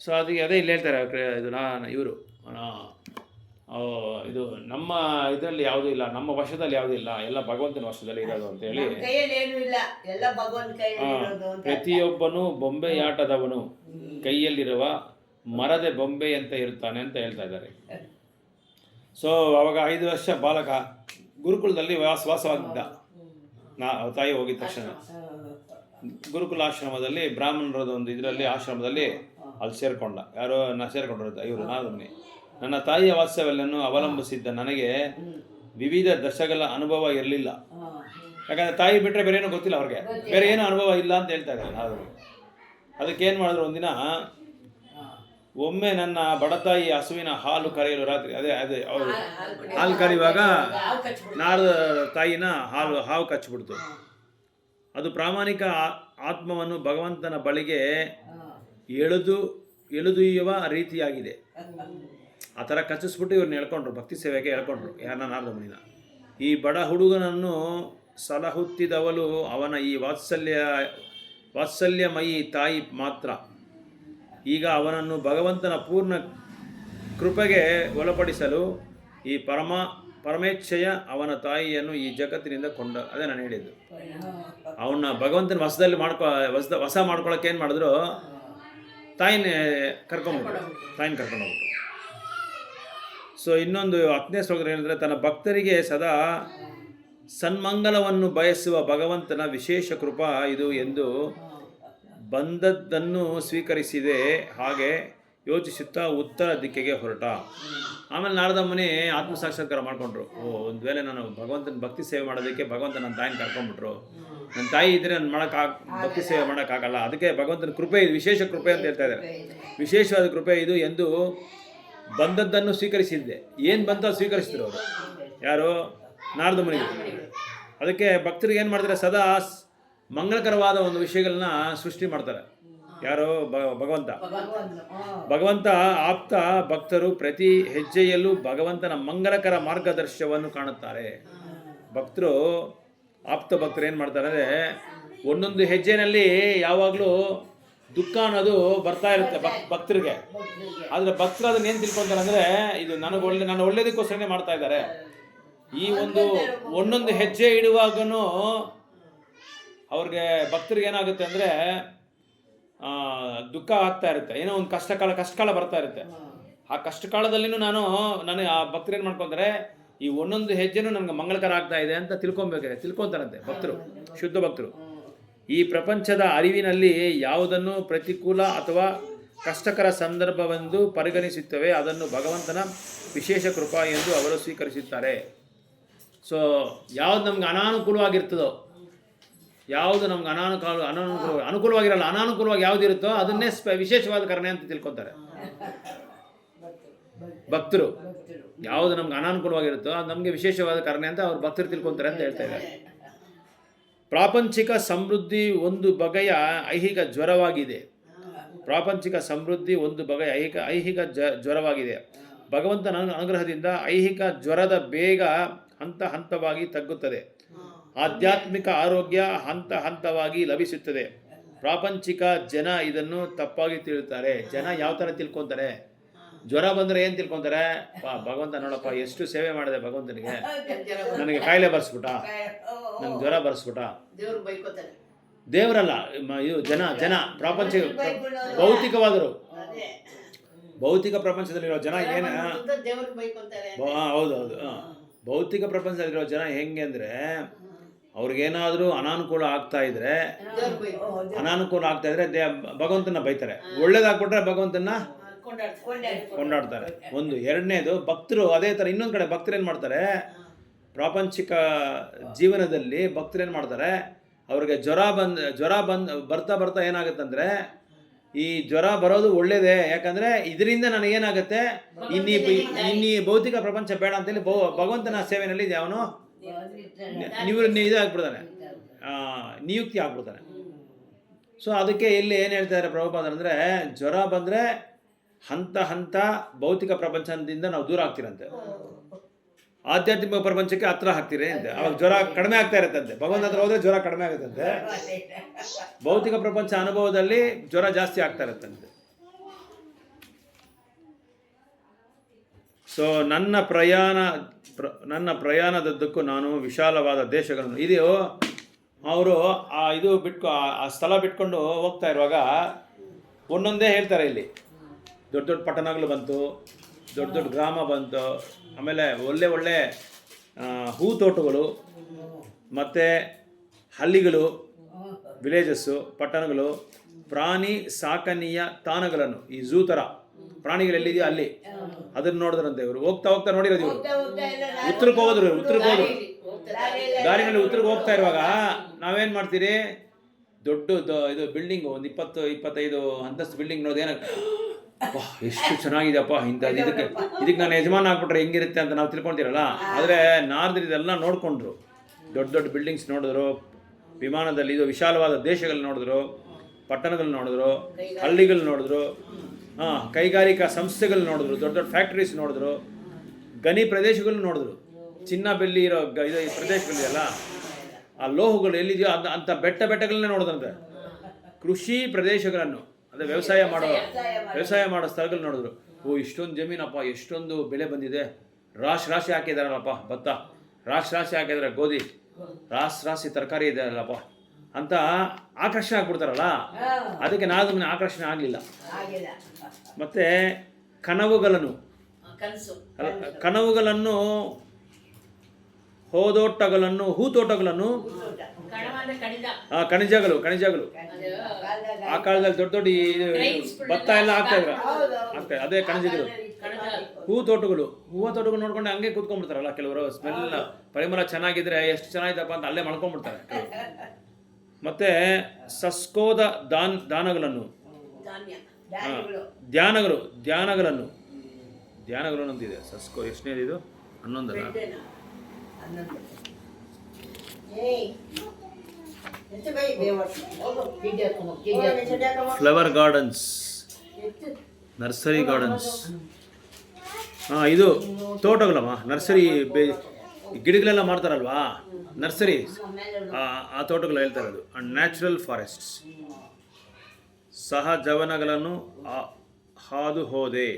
ಸೊ ಅದಕ್ಕೆ ಅದೇ ಇಲ್ಲಿ ಹೇಳ್ತಾರೆ ಇದು ನಾನು ಇವರು. ಇದು ನಮ್ಮ ಇದರಲ್ಲಿ ಯಾವುದೂ ಇಲ್ಲ ನಮ್ಮ ವಶದಲ್ಲಿ ಯಾವುದೂ ಇಲ್ಲ ಎಲ್ಲ ಭಗವಂತನ ವಶದಲ್ಲಿ ಇರೋದು ಅಂತೇಳಿ ಪ್ರತಿಯೊಬ್ಬನು ಬೊಂಬೆಯಾಟದವನು ಕೈಯಲ್ಲಿರುವ ಮರದ ಬೊಂಬೆ ಅಂತ ಇರ್ತಾನೆ ಅಂತ ಹೇಳ್ತಾ ಇದ್ದಾರೆ. ಸೊ ಅವಾಗ ಐದು ವರ್ಷ ಬಾಲಕ ಗುರುಕುಲದಲ್ಲಿ ವಾಸ ವಾಸವಾಗಿದ್ದ. ನಾ ತಾಯಿ ಹೋಗಿದ ತಕ್ಷಣ. ಗುರುಕುಲ ಆಶ್ರಮದಲ್ಲಿ ಬ್ರಾಹ್ಮಣರದ ಒಂದು ಇದರಲ್ಲಿ ಆಶ್ರಮದಲ್ಲಿ ಅಲ್ಲಿ ಸೇರ್ಕೊಂಡ. ಯಾರೋ ನಾ ಸೇರ್ಕೊಂಡಿರುತ್ತೆ ಇವರು ನಾದಮನಿ ನನ್ನ ತಾಯಿಯ ವಾತ್ಸವ್ಯವನ್ನು ಅವಲಂಬಿಸಿದ್ದ ನನಗೆ ವಿವಿಧ ದಶಗಳ ಅನುಭವ ಇರಲಿಲ್ಲ. ಯಾಕಂದ್ರೆ ತಾಯಿ ಬಿಟ್ಟರೆ ಬೇರೆ ಏನೂ ಗೊತ್ತಿಲ್ಲ ಅವ್ರಿಗೆ. ಬೇರೆ ಏನೂ ಅನುಭವ ಇಲ್ಲ ಅಂತ ಹೇಳ್ತಾ ಇದ್ದಾರೆ ಅದಕ್ಕೆ ಏನು ಮಾಡಿದ್ರು ಒಂದಿನ ಒಮ್ಮೆ ನನ್ನ ಬಡತಾಯಿ ಹಸುವಿನ ಹಾಲು ಕರೆಯಲು ರಾತ್ರಿ ಅದೇ ಅದೇ ಅವರು ಹಾಲು ಕರೆಯುವಾಗ ನಾರದ ತಾಯಿನ ಹಾಲು ಹಾವು ಕಚ್ಚಿಬಿಡ್ತು ಅದು ಪ್ರಾಮಾಣಿಕ ಆ- ಆತ್ಮವನ್ನು ಭಗವಂತನ ಬಳಿಗೆ ಎಳೆದು ಎಳೆದುಯ್ಯುವ ರೀತಿಯಾಗಿದೆ. ಆ ಥರ ಕಚ್ಚಿಸ್ಬಿಟ್ಟು ಇವ್ರನ್ನ ಹೇಳ್ಕೊಂಡ್ರು, ಭಕ್ತಿ ಸೇವೆಗೆ ಹೇಳ್ಕೊಂಡ್ರು, ಯಾರನ್ನ ನಾರದ ಮುನಿನ. ಈ ಬಡ ಹುಡುಗನನ್ನು ಸಲಹುತ್ತಿದವಳು ಅವನ ಈ ವಾತ್ಸಲ್ಯ, ವಾತ್ಸಲ್ಯಮಯಿ ತಾಯಿ ಮಾತ್ರ. ಈಗ ಅವನನ್ನು ಭಗವಂತನ ಪೂರ್ಣ ಕೃಪೆಗೆ ಒಳಪಡಿಸಲು ಈ ಪರಮ, ಪರಮೇಚ್ಛೆಯ ಅವನ ತಾಯಿಯನ್ನು ಈ ಜಗತ್ತಿನಿಂದ ಕೊಂಡ, ಅದೇ ನಾನು ಹೇಳಿದ್ದು. ಅವನ ಭಗವಂತನ ವಸದಲ್ಲಿ ಮಾಡ್ಕೊ ವಸದ ಹೊಸ ಮಾಡ್ಕೊಳಕ್ಕೆ ಏನು ಮಾಡಿದ್ರು? ತಾಯಿನ ಕರ್ಕೊಂಡ್ಬಿಟ್ಟು ತಾಯಿನ ಕರ್ಕೊಂಡೋಗ್ಬಿಟ್ರು ಸೊ ಇನ್ನೊಂದು ಹತ್ತನೇ ಶ್ಲೋಕದಲ್ಲಿ ಏನಂದರೆ ತನ್ನ ಭಕ್ತರಿಗೆ ಸದಾ ಸನ್ಮಂಗಲವನ್ನು ಬಯಸುವ ಭಗವಂತನ ವಿಶೇಷ ಕೃಪಾ ಇದು ಎಂದು ಬಂದದ್ದನ್ನು ಸ್ವೀಕರಿಸಿದೆ. ಹಾಗೆ ಯೋಚಿಸುತ್ತಾ ಉತ್ತರ ದಿಕ್ಕಿಗೆ ಹೊರಟ. ಆಮೇಲೆ ನಾರದ ಮುನಿ ಆತ್ಮ ಸಾಕ್ಷಾತ್ಕಾರ ಮಾಡಿಕೊಂಡ್ರು. ಓ, ಒಂದು ವೇಳೆ ನಾನು ಭಗವಂತನ ಭಕ್ತಿ ಸೇವೆ ಮಾಡೋದಕ್ಕೆ ಭಗವಂತ ನನ್ನ ತಾಯಿನ ಕರ್ಕೊಂಡ್ಬಿಟ್ರು. ನನ್ನ ತಾಯಿ ಇದ್ದರೆ ನಾನು ಮಾಡೋಕ್ಕಾಗ ಭಕ್ತಿ ಸೇವೆ ಮಾಡೋಕ್ಕಾಗಲ್ಲ ಅದಕ್ಕೆ ಭಗವಂತನ ಕೃಪೆ ಇದು, ವಿಶೇಷ ಕೃಪೆ ಅಂತ ಹೇಳ್ತಾ ಇದ್ದಾರೆ. ವಿಶೇಷವಾದ ಕೃಪೆ ಇದು ಎಂದು ಬಂದದ್ದನ್ನು ಸ್ವೀಕರಿಸಿದ್ದೆ. ಏನು ಬಂತ ಸ್ವೀಕರಿಸಿದ್ರು ಅವರು? ಯಾರು? ನಾರದ ಮುನಿಗಳು ಅದಕ್ಕೆ ಭಕ್ತರಿಗೆ ಏನು ಮಾಡ್ತಾರೆ? ಸದಾ ಮಂಗಳಕರವಾದ ಒಂದು ವಿಷಯಗಳನ್ನ ಸೃಷ್ಟಿ ಮಾಡ್ತಾರೆ. ಯಾರು? ಭಗವಂತ. ಭಗವಂತ ಆಪ್ತ ಭಕ್ತರು ಪ್ರತಿ ಹೆಜ್ಜೆಯಲ್ಲೂ ಭಗವಂತನ ಮಂಗಳಕರ ಮಾರ್ಗದರ್ಶವನ್ನು ಕಾಣುತ್ತಾರೆ. ಭಕ್ತರು, ಆಪ್ತ ಭಕ್ತರು ಏನು ಮಾಡ್ತಾರೆ ಅಂದರೆ, ಒಂದೊಂದು ಹೆಜ್ಜೆನಲ್ಲಿ ಯಾವಾಗಲೂ ದುಃಖ ಅನ್ನೋದು ಬರ್ತಾ ಇರುತ್ತೆ ಭಕ್ ಭಕ್ತರಿಗೆ. ಆದರೆ ಭಕ್ತರು ಅದನ್ನ ಏನು ತಿಳ್ಕೊತಾರೆ ಅಂದರೆ ಇದು ನನಗೆ ಒಳ್ಳೆ ನಾನು ಒಳ್ಳೇದಕ್ಕೋಸ್ಕರನೇ ಮಾಡ್ತಾ ಇದ್ದಾರೆ. ಈ ಒಂದು ಒಂದೊಂದು ಹೆಜ್ಜೆ ಇಡುವಾಗನೂ ಅವ್ರಿಗೆ ಭಕ್ತರಿಗೆ ಏನಾಗುತ್ತೆ ಅಂದರೆ ದುಃಖ ಆಗ್ತಾ ಇರುತ್ತೆ. ಏನೋ ಒಂದು ಕಷ್ಟಕಾಲ ಕಷ್ಟಕಾಲ ಕಷ್ಟ ಕಾಲ ಬರ್ತಾ ಇರುತ್ತೆ. ಆ ಕಷ್ಟ ಕಾಲದಲ್ಲಿನೂ ನಾನು ನನಗೆ ಆ ಭಕ್ತರು ಏನು ಮಾಡ್ಕೊಂತಾರೆ ಈ ಒಂದೊಂದು ಹೆಜ್ಜೆನೂ ನನಗೆ ಮಂಗಳಕರ ಆಗ್ತಾ ಇದೆ ಅಂತ ತಿಳ್ಕೊಬೇಕಾಗಿದೆ ತಿಳ್ಕೊತಾರಂತೆ ಭಕ್ತರು ಶುದ್ಧ ಭಕ್ತರು. ಈ ಪ್ರಪಂಚದ ಅರಿವಿನಲ್ಲಿ ಯಾವುದನ್ನು ಪ್ರತಿಕೂಲ ಅಥವಾ ಕಷ್ಟಕರ ಸಂದರ್ಭವೆಂದು ಪರಿಗಣಿಸುತ್ತವೆ, ಅದನ್ನು ಭಗವಂತನ ವಿಶೇಷ ಕೃಪಾ ಎಂದು ಅವರು ಸ್ವೀಕರಿಸುತ್ತಾರೆ. ಸೊ ಯಾವುದು ನಮ್ಗೆ ಅನಾನುಕೂಲವಾಗಿರ್ತದೋ, ಯಾವುದು ನಮ್ಗೆ ಅನಾನುಕೂಲ ಅನಾನುಕೂಲ ಅನುಕೂಲವಾಗಿರಲ್ಲ, ಅನಾನುಕೂಲವಾಗಿ ಯಾವ್ದು ಇರುತ್ತೋ ಅದನ್ನೇ ಸ್ಪ ವಿಶೇಷವಾದ ಕಾರಣ ಅಂತ ತಿಳ್ಕೊತಾರೆ. ಭಕ್ತರು. ಯಾವುದು ನಮ್ಗೆ ಅನಾನುಕೂಲವಾಗಿರುತ್ತೋ ಅದು ನಮಗೆ ವಿಶೇಷವಾದ ಕಾರಣ ಅಂತ ಅವ್ರು ಭಕ್ತರು ತಿಳ್ಕೊತಾರೆ ಅಂತ ಹೇಳ್ತಾ ಇದ್ದಾರೆ. ಪ್ರಾಪಂಚಿಕ ಸಮೃದ್ಧಿ ಒಂದು ಬಗೆಯ ಐಹಿಕ ಜ್ವರವಾಗಿದೆ. ಪ್ರಾಪಂಚಿಕ ಸಮೃದ್ಧಿ ಒಂದು ಬಗೆಯ ಐಹಿಕ ಐಹಿಕ ಜ ಜ್ವರವಾಗಿದೆ. ಭಗವಂತನ ಅನು- ಅನುಗ್ರಹದಿಂದ ಐಹಿಕ ಜ್ವರದ ಬೇಗ ಹಂತ ಹಂತವಾಗಿ ತಗ್ಗುತ್ತದೆ. ಆಧ್ಯಾತ್ಮಿಕ ಆರೋಗ್ಯ ಹಂತ ಹಂತವಾಗಿ ಲಭಿಸುತ್ತದೆ. ಪ್ರಾಪಂಚಿಕ ಜನ ಇದನ್ನು ತಪ್ಪಾಗಿ ತಿಳಿಯುತ್ತಾರೆ ಜನ ಯಾವ ಥರ ತಿಳ್ಕೊತಾರೆ? ಜ್ವರ ಬಂದರೆ ಏನು ತಿಳ್ಕೊತಾರೆ? ಪಾ ಭಗವಂತ ನೋಡಪ್ಪ ಎಷ್ಟು ಸೇವೆ ಮಾಡಿದೆ ಭಗವಂತನಿಗೆ. ನನಗೆ ಕಾಯಿಲೆ ಬರ್ಸ್ಬಿಟ್ಟ. ನನಗೆ ಜ್ವರ ಬರ್ಸ್ಬಿಟ್ಟ. ದೇವರಲ್ಲ ಇದು ಜನ ಜನ ಪ್ರಪಂಚ ಭೌತಿಕವಾದರು. ಭೌತಿಕ ಪ್ರಪಂಚದಲ್ಲಿರೋ ಜನ ಏನು? ಹೌದು ಹೌದು. ಭೌತಿಕ ಪ್ರಪಂಚದಲ್ಲಿರೋ ಜನ ಹೆಂಗೆ ಅಂದರೆ ಅವ್ರಿಗೇನಾದರೂ ಅನಾನುಕೂಲ ಆಗ್ತಾ ಇದ್ರೆ ಅನಾನುಕೂಲ ಆಗ್ತಾ ಇದ್ರೆ ದೇ ಭಗವಂತನ ಬೈತಾರೆ. ಒಳ್ಳೇದಾಗ್ಬಿಟ್ರೆ ಭಗವಂತನ ಕೊಂಡಾಡ್ತಾರೆ. ಒಂದು ಎರಡನೇದು ಭಕ್ತರು ಅದೇ ಥರ ಇನ್ನೊಂದು ಕಡೆ ಭಕ್ತರು ಏನು ಮಾಡ್ತಾರೆ? ಪ್ರಾಪಂಚಿಕ ಜೀವನದಲ್ಲಿ ಭಕ್ತರು ಏನು ಮಾಡ್ತಾರೆ? ಅವ್ರಿಗೆ ಜ್ವರ ಬಂದ್ ಜ್ವರ ಬಂದ್ ಬರ್ತಾ ಬರ್ತಾ ಏನಾಗುತ್ತಂದ್ರೆ ಈ ಜ್ವರ ಬರೋದು ಒಳ್ಳೇದೇ? ಯಾಕಂದ್ರೆ ಇದರಿಂದ ನನಗೇನಾಗುತ್ತೆ ಇನ್ನಿ ಇನ್ನಿ ಭೌತಿಕ ಪ್ರಪಂಚ ಬೇಡ ಅಂತೇಳಿ ಭೌ ಭಗವಂತನ ಸೇವೆಯಲ್ಲಿ ಅವನು. ನೀವು ಇದಾಗ್ಬಿಡ್ತಾನೆ ಆ, ನಿಯುಕ್ತಿ ಆಗ್ಬಿಡ್ತಾನೆ. ಸೊ ಅದಕ್ಕೆ ಇಲ್ಲಿ ಏನು ಹೇಳ್ತಾರೆ ಪ್ರಭುಪಾದ ಅಂದರೆ ಜ್ವರ ಬಂದರೆ ಹಂತ ಹಂತ ಭೌತಿಕ ಪ್ರಪಂಚದಿಂದ ನಾವು ದೂರ ಆಗ್ತಿರಂತೆ. ಆಧ್ಯಾತ್ಮಿಕ ಪ್ರಪಂಚಕ್ಕೆ ಹತ್ರ ಹಾಕ್ತೀರಿ ಅಂತೆ. ಅವಾಗ ಜ್ವರ ಕಡಿಮೆ ಆಗ್ತಾ ಇರುತ್ತಂತೆ. ಭಗವಂತ ಹತ್ರ ಹೋದ್ರೆ ಜ್ವರ ಕಡಿಮೆ ಆಗುತ್ತಂತೆ. ಭೌತಿಕ ಪ್ರಪಂಚ ಅನುಭವದಲ್ಲಿ ಜ್ವರ ಜಾಸ್ತಿ ಆಗ್ತಾ ಇರುತ್ತಂತೆ. ಸೊ ನನ್ನ ಪ್ರಯಾಣ ಪ್ರ ನನ್ನ ಪ್ರಯಾಣದದ್ದಕ್ಕೂ ನಾನು ವಿಶಾಲವಾದ ದೇಶಗಳನ್ನು ಇದು ಅವರು ಆ ಇದು ಬಿಟ್ಕೊ ಆ- ಆ ಸ್ಥಳ ಬಿಟ್ಕೊಂಡು ಹೋಗ್ತಾ ಇರುವಾಗ ಒಂದೊಂದೇ ಹೇಳ್ತಾರೆ ಇಲ್ಲಿ. ದೊಡ್ಡ ದೊಡ್ಡ ಪಟ್ಟಣಗಳು ಬಂತು ದೊಡ್ಡ ದೊಡ್ಡ ಗ್ರಾಮ ಬಂತು ಆಮೇಲೆ ಒಳ್ಳೆ ಒಳ್ಳೆ ಹೂ ತೋಟಗಳು ಮತ್ತು ಹಳ್ಳಿಗಳು ವಿಲೇಜಸ್ಸು ಪಟ್ಟಣಗಳು ಪ್ರಾಣಿ ಸಾಕನೀಯ ತಾಣಗಳನ್ನು ಈ ಝೂ ಥರ ಪ್ರಾಣಿಗಳು ಎಲ್ಲಿದೆಯೋ ಅಲ್ಲಿ. ಅದನ್ನು ನೋಡಿದ್ರಂತೆ ಇವರು. ಹೋಗ್ತಾ ಹೋಗ್ತಾ ನೋಡಿರೋದು ಇವರು. ಉತ್ತರಕ್ಕೆ ಹೋದ್ರು ಉತ್ತರಕ್ಕೆ ಹೋದ್ರು ದಾರಿನಲ್ಲಿ ಉತ್ತರಕ್ಕೆ ಹೋಗ್ತಾ ಇರುವಾಗ ನಾವೇನು ಮಾಡ್ತೀರಿ? ದೊಡ್ಡ ಇದು ಬಿಲ್ಡಿಂಗ್ ಒಂದು ಇಪ್ಪತ್ತು ಇಪ್ಪತ್ತೈದು ಅಂತಸ್ತು ಬಿಲ್ಡಿಂಗ್ ನೋಡೋದು ಏನ ವಾಹ್ ಎಷ್ಟು ಚೆನ್ನಾಗಿದೆಯಪ್ಪ ಇಂಥ ಇದಕ್ಕೆ ಇದಕ್ಕೆ ನಾನು ಯಜಮಾನ ಆಗ್ಬಿಟ್ರೆ ಹೆಂಗಿರುತ್ತೆ ಅಂತ ನಾವು ತಿಳ್ಕೊಂತೀರಲ್ಲ? ಆದರೆ ನಾರ್ದ್ರ ಇದೆಲ್ಲ ನೋಡಿಕೊಂಡ್ರು. ದೊಡ್ಡ ದೊಡ್ಡ ಬಿಲ್ಡಿಂಗ್ಸ್ ನೋಡಿದ್ರು ವಿಮಾನದಲ್ಲಿ ಇದು ವಿಶಾಲವಾದ ದೇಶಗಳು ನೋಡಿದ್ರು ಪಟ್ಟಣಗಳು ನೋಡಿದ್ರು ಹಳ್ಳಿಗಳು ನೋಡಿದ್ರು ಹಾಂ ಕೈಗಾರಿಕಾ ಸಂಸ್ಥೆಗಳು ನೋಡಿದ್ರು ದೊಡ್ಡ ದೊಡ್ಡ ಫ್ಯಾಕ್ಟ್ರೀಸ್ ನೋಡಿದ್ರು ಗಣಿ ಪ್ರದೇಶಗಳು ನೋಡಿದ್ರು. ಚಿನ್ನ ಬೆಳ್ಳಿ ಇರೋ ಗ- ಇದು ಈ ಪ್ರದೇಶಗಳಿದೆಯಲ್ಲ ಆ ಲೋಹಗಳು ಎಲ್ಲಿದೆಯೋ ಅಂತ ಅಂಥ ಬೆಟ್ಟ ಬೆಟ್ಟಗಳನ್ನೇ ನೋಡಿದ್ರಂತೆ ಕೃಷಿ ಪ್ರದೇಶಗಳನ್ನು. ಅದೇ ವ್ಯವಸಾಯ ಮಾಡೋ ವ್ಯವಸಾಯ ಮಾಡೋ ಸ್ಥಳಗಳು ನೋಡಿದ್ರು. ಓ ಇಷ್ಟೊಂದು ಜಮೀನಪ್ಪ ಎಷ್ಟೊಂದು ಬೆಳೆ ಬಂದಿದೆ. ರಾಶ್ ರಾಶಿ ಹಾಕಿದಾರಲ್ಲಪ್ಪ ಭತ್ತ. ರಾಶಿ ರಾಶಿ ಹಾಕಿದಾರೆ ಗೋಧಿ. ರಾಶಿ ರಾಶಿ ತರಕಾರಿ ಇದೆ ಅಲ್ಲಪ್ಪ ಅಂತ ಆಕರ್ಷಣೆ ಆಗ್ಬಿಡ್ತಾರಲ್ಲ? ಅದಕ್ಕೆ ನಾದ ಆಕರ್ಷಣೆ ಆಗಲಿಲ್ಲ. ಮತ್ತೆ ಕನವುಗಳನ್ನು. ಕನವುಗಳನ್ನು ಹೋದೋಟಗಳನ್ನು ಹೂತೋಟಗಳನ್ನು? ಆ, ಖನಿಜಗಳು ಖನಿಜಗಳು ಆ ಕಾಲದಲ್ಲಿ ದೊಡ್ಡ ದೊಡ್ಡ ಭತ್ತ ಎಲ್ಲ ಆಗ್ತಾ ಇದ್ರ? ಆಗ್ತಾ ಅದೇ ಖನಿಜಗಳು ಹೂ ತೋಟಗಳು ಹೂವ ತೋಟಗಳು ನೋಡ್ಕೊಂಡು ಹಂಗೆ ಕೂತ್ಕೊಂಡ್ಬಿಡ್ತಾರಲ್ಲ ಕೆಲವರು ಸ್ಮೆಲ್ ಪರಿಮಳ ಚೆನ್ನಾಗಿದ್ರೆ ಎಷ್ಟು ಚೆನ್ನಾಗಿದಪ್ಪ ಅಂತ ಅಲ್ಲೇ ಮಳ್ಕೊಂಡ್ಬಿಡ್ತಾರೆ ಕೆಲವ್ರು. ಮತ್ತೆ ಸಸ್ಕೋದ ದಾನ್ ದಾನಗಳನ್ನು. ಧ್ಯಾನಗಳು ಧ್ಯಾನಗಳನ್ನು. ಧ್ಯಾನಗಳು ಅಂತಿದೆ ಸಸ್ಕೋ ಎಷ್ಟನೇದು ಇದು? ಹನ್ನೊಂದಲ್ಲ? ಹನ್ನೊಂದು ಫ್ಲವರ್ ಗಾರ್ಡನ್ಸ್ ನರ್ಸರಿ ಗಾರ್ಡನ್ಸ್ ಹಾಂ ಇದು ತೋಟಗಳಮ್ಮ ನರ್ಸರಿ ಬೇ ಗಿಡಗಳೆಲ್ಲ ಮಾಡ್ತಾರಲ್ವಾ? ನರ್ಸರಿ ಆ ಆ ತೋಟಗಳು ಹೇಳ್ತಾ ಅಂಡ್ ನ್ಯಾಚುರಲ್ ಫಾರೆಸ್ಟ್ಸ್ ಸಹಜವನಗಳನ್ನು ಆ- ಹಾದು ಹೋದೆ.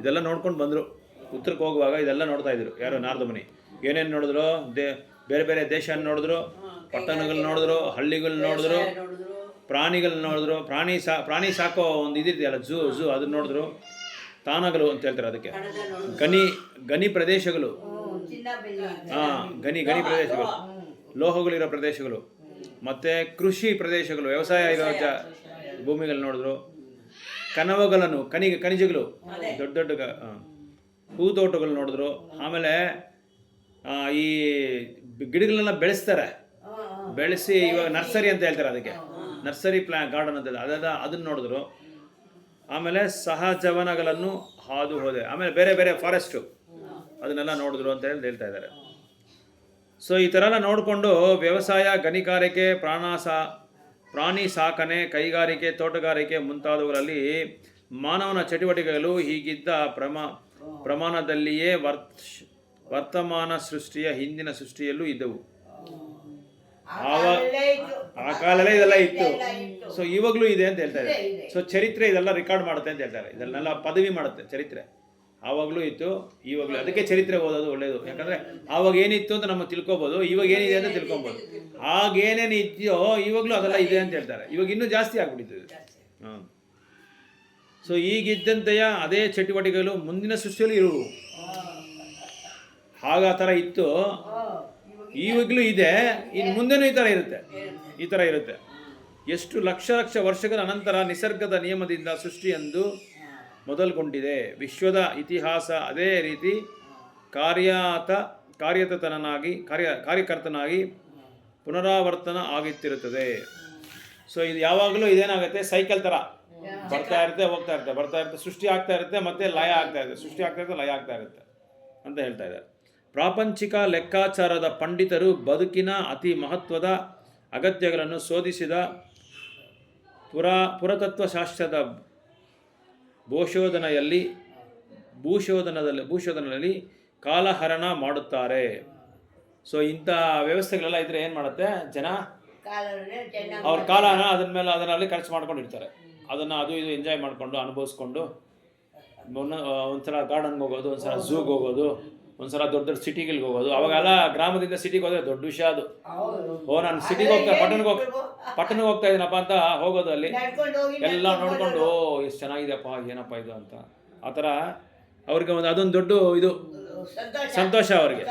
ಇದೆಲ್ಲ ನೋಡ್ಕೊಂಡು ಬಂದರು. ಉತ್ತರಕ್ಕೆ ಹೋಗುವಾಗ ಇದೆಲ್ಲ ನೋಡ್ತಾ ಇದ್ರು. ಯಾರು ನಾರದ ಮುನಿ ಏನೇನು ನೋಡಿದ್ರು? ದೇ ಬೇರೆ ಬೇರೆ ದೇಶ ನೋಡಿದ್ರು ಪಟ್ಟಣಗಳು ನೋಡಿದ್ರು ಹಳ್ಳಿಗಳು ನೋಡಿದ್ರು ಪ್ರಾಣಿಗಳು ನೋಡಿದ್ರು. ಪ್ರಾಣಿ ಸಾ ಪ್ರಾಣಿ ಸಾಕೋ ಒಂದು ಇದಿದೆಯಲ್ಲ ಝೂ ಝೂ ಅದನ್ನ ನೋಡಿದ್ರು. ತಾಣಗಳು ಅಂತ ಹೇಳ್ತಾರೆ ಅದಕ್ಕೆ. ಗನಿ ಗನಿ ಪ್ರದೇಶಗಳು. ಹಾಂ ಗನಿ ಗನಿ ಪ್ರದೇಶಗಳು. ಲೋಹಗಳಿರೋ ಪ್ರದೇಶಗಳು. ಮತ್ತು ಕೃಷಿ ಪ್ರದೇಶಗಳು ವ್ಯವಸಾಯ ಇರೋ ಜ ಭೂಮಿಗಳು ನೋಡಿದ್ರು. ಕನವಗಳನ್ನು ಕನಿ ಖನಿಜಗಳು. ದೊಡ್ಡ ದೊಡ್ಡ ಹೂತೋಟಗಳು ನೋಡಿದ್ರು. ಆಮೇಲೆ ಈ ಗಿಡಗಳನ್ನ ಬೆಳೆಸ್ತಾರೆ. ಬೆಳೆಸಿ ಇವಾಗ ನರ್ಸರಿ ಅಂತ ಹೇಳ್ತಾರೆ ಅದಕ್ಕೆ. ನರ್ಸರಿ ಪ್ಲಾ ಗಾರ್ಡನ್ ಅಂತ ಅದೆಲ್ಲ ಅದನ್ನ ನೋಡಿದ್ರು. ಆಮೇಲೆ ಸಹಜವನಗಳನ್ನು ಹಾದು ಹೋದೆ. ಆಮೇಲೆ ಬೇರೆ ಬೇರೆ ಫಾರೆಸ್ಟು ಅದನ್ನೆಲ್ಲ ನೋಡಿದ್ರು ಅಂತ ಹೇಳಿ ಹೇಳ್ತಾ ಇದ್ದಾರೆ. ಸೊ ಈ ಥರ ಎಲ್ಲ ನೋಡಿಕೊಂಡು ವ್ಯವಸಾಯ ಗಣಿಗಾರಿಕೆ ಪ್ರಾಣಾಸ ಪ್ರಾಣಿ ಸಾಕಣೆ ಕೈಗಾರಿಕೆ ತೋಟಗಾರಿಕೆ ಮುಂತಾದವುಗಳಲ್ಲಿ ಮಾನವನ ಚಟುವಟಿಕೆಗಳು ಹೀಗಿದ್ದ ಪ್ರಮಾ ಪ್ರಮಾಣದಲ್ಲಿಯೇ ವರ್ತ್ ವರ್ತಮಾನ ಸೃಷ್ಟಿಯ ಹಿಂದಿನ ಸೃಷ್ಟಿಯಲ್ಲೂ ಇದ್ದವು. ಆವಾಗ ಆ ಕಾಲಲ್ಲೇ ಇದೆಲ್ಲ ಇತ್ತು. ಸೊ ಇವಾಗಲೂ ಇದೆ ಅಂತ ಹೇಳ್ತಾರೆ ಸೊ ಚರಿತ್ರೆ ಇದೆಲ್ಲ ರೆಕಾರ್ಡ್ ಮಾಡುತ್ತೆ ಅಂತ ಹೇಳ್ತಾರೆ ಇದನ್ನೆಲ್ಲ ಪದವಿ ಮಾಡುತ್ತೆ ಚರಿತ್ರೆ. ಆವಾಗಲೂ ಇತ್ತು ಇವಾಗಲೂ ಅದಕ್ಕೆ ಚರಿತ್ರೆ ಓದೋದು ಒಳ್ಳೆಯದು ಯಾಕಂದ್ರೆ ಆವಾಗ ಏನಿತ್ತು ಅಂತ ನಮ್ಮ ತಿಳ್ಕೊಬೋದು ಇವಾಗ ಏನಿದೆ ಅಂತ ತಿಳ್ಕೊಬೋದು. ಆಗ ಏನೇನು ಇದೆಯೋ ಇವಾಗಲೂ ಅದೆಲ್ಲ ಇದೆ ಅಂತ ಹೇಳ್ತಾರೆ. ಇವಾಗ ಇನ್ನೂ ಜಾಸ್ತಿ ಆಗ್ಬಿಟ್ಟಿದೆ ಹಾಂ ಸೊ ಈಗಿದ್ದಂತೆಯ ಅದೇ ಚಟುವಟಿಕೆಗಳು ಮುಂದಿನ ಸೃಷ್ಟಿಯಲ್ಲಿ ಇರುವು ಆಗ ಆ ಥರ ಇತ್ತು. ಇವಾಗಲೂ ಇದೆ. ಇನ್ನು ಮುಂದೆನೂ ಈ ಥರ ಇರುತ್ತೆ. ಈ ಥರ ಇರುತ್ತೆ. ಎಷ್ಟು ಲಕ್ಷ ಲಕ್ಷ ವರ್ಷಗಳ ಅನಂತರ ನಿಸರ್ಗದ ನಿಯಮದಿಂದ ಸೃಷ್ಟಿಯೆಂದು ಮೊದಲುಗೊಂಡಿದೆ. ವಿಶ್ವದ ಇತಿಹಾಸ ಅದೇ ರೀತಿ ಕಾರ್ಯಾತ ಕಾರ್ಯತನಾಗಿ ಕಾರ್ಯ, ಕಾರ್ಯಕರ್ತನಾಗಿ ಪುನರಾವರ್ತನ ಆಗುತ್ತಿರುತ್ತದೆ. ಸೊ ಇದು ಯಾವಾಗಲೂ ಇದೇನಾಗುತ್ತೆ? ಸೈಕಲ್ ಥರ. ಬರ್ತಾ ಇರುತ್ತೆ, ಹೋಗ್ತಾ ಇರುತ್ತೆ. ಬರ್ತಾ ಇರುತ್ತೆ, ಸೃಷ್ಟಿ ಆಗ್ತಾ ಇರುತ್ತೆ, ಮತ್ತೆ ಲಯ ಆಗ್ತಾ ಇರುತ್ತೆ ಸೃಷ್ಟಿ ಆಗ್ತಾ ಇರುತ್ತೆ, ಲಯ ಆಗ್ತಾ ಇರುತ್ತೆ ಅಂತ ಹೇಳ್ತಾ ಇದ್ದಾರೆ. ಪ್ರಾಪಂಚಿಕ ಲೆಕ್ಕಾಚಾರದ ಪಂಡಿತರು ಬದುಕಿನ ಅತಿ ಮಹತ್ವದ ಅಗತ್ಯಗಳನ್ನು ಶೋಧಿಸಿದ ಪುರಾ ಪುರತತ್ವಶಾಸ್ತ್ರದ ಭೂಶೋಧನೆಯಲ್ಲಿ, ಭೂಶೋಧನದಲ್ಲಿ ಭೂಶೋಧನದಲ್ಲಿ ಕಾಲಹರಣ ಮಾಡುತ್ತಾರೆ. ಸೊ ಇಂಥ ವ್ಯವಸ್ಥೆಗಳೆಲ್ಲ ಇದ್ರೆ ಏನು ಮಾಡುತ್ತೆ? ಜನ ಅವ್ರ ಕಾಲನ ಅದನ್ನ ಮೇಲೆ ಅದರಲ್ಲಿ ಖರ್ಚು ಮಾಡ್ಕೊಂಡಿರ್ತಾರೆ ಅದನ್ನು ಅದು ಇದು ಎಂಜಾಯ್ ಮಾಡಿಕೊಂಡು, ಅನುಭವಿಸ್ಕೊಂಡು, ಒಂದು ಒಂದ್ಸಲ ಗಾರ್ಡನ್ಗೆ ಹೋಗೋದು ಒಂದ್ಸಲ ಝೂಗೆ ಹೋಗೋದು ಒಂದ್ಸಲ ದೊಡ್ಡ ದೊಡ್ಡ ಸಿಟಿಗಳಿಗೆ ಹೋಗೋದು. ಅವಾಗೆಲ್ಲ ಗ್ರಾಮದಿಂದ ಸಿಟಿಗೆ ಹೋದ್ರೆ ದೊಡ್ಡ ವಿಷಯ ಅದು. ಓ ನಾನು ಸಿಟಿಗೆ ಹೋಗ್ತಾ ಪಟ್ಟಣಕ್ಕೆ ಹೋಗ್ ಪಟ್ಟಣಕ್ಕೆ ಹೋಗ್ತಾ ಇದ್ದೀನಪ್ಪ ಅಂತ ಹೋಗೋದು ಅಲ್ಲಿ. ಎಲ್ಲ ನೋಡ್ಕೊಂಡು ಓ ಎಷ್ಟು ಚೆನ್ನಾಗಿದೆಯಪ್ಪ ಏನಪ್ಪ ಇದು ಅಂತ. ಆ ಥರ ಅವ್ರಿಗೆ ಒಂದು ಅದೊಂದು ದೊಡ್ಡ ಇದು. ಸಂತೋಷ. ಅವ್ರಿಗೆ.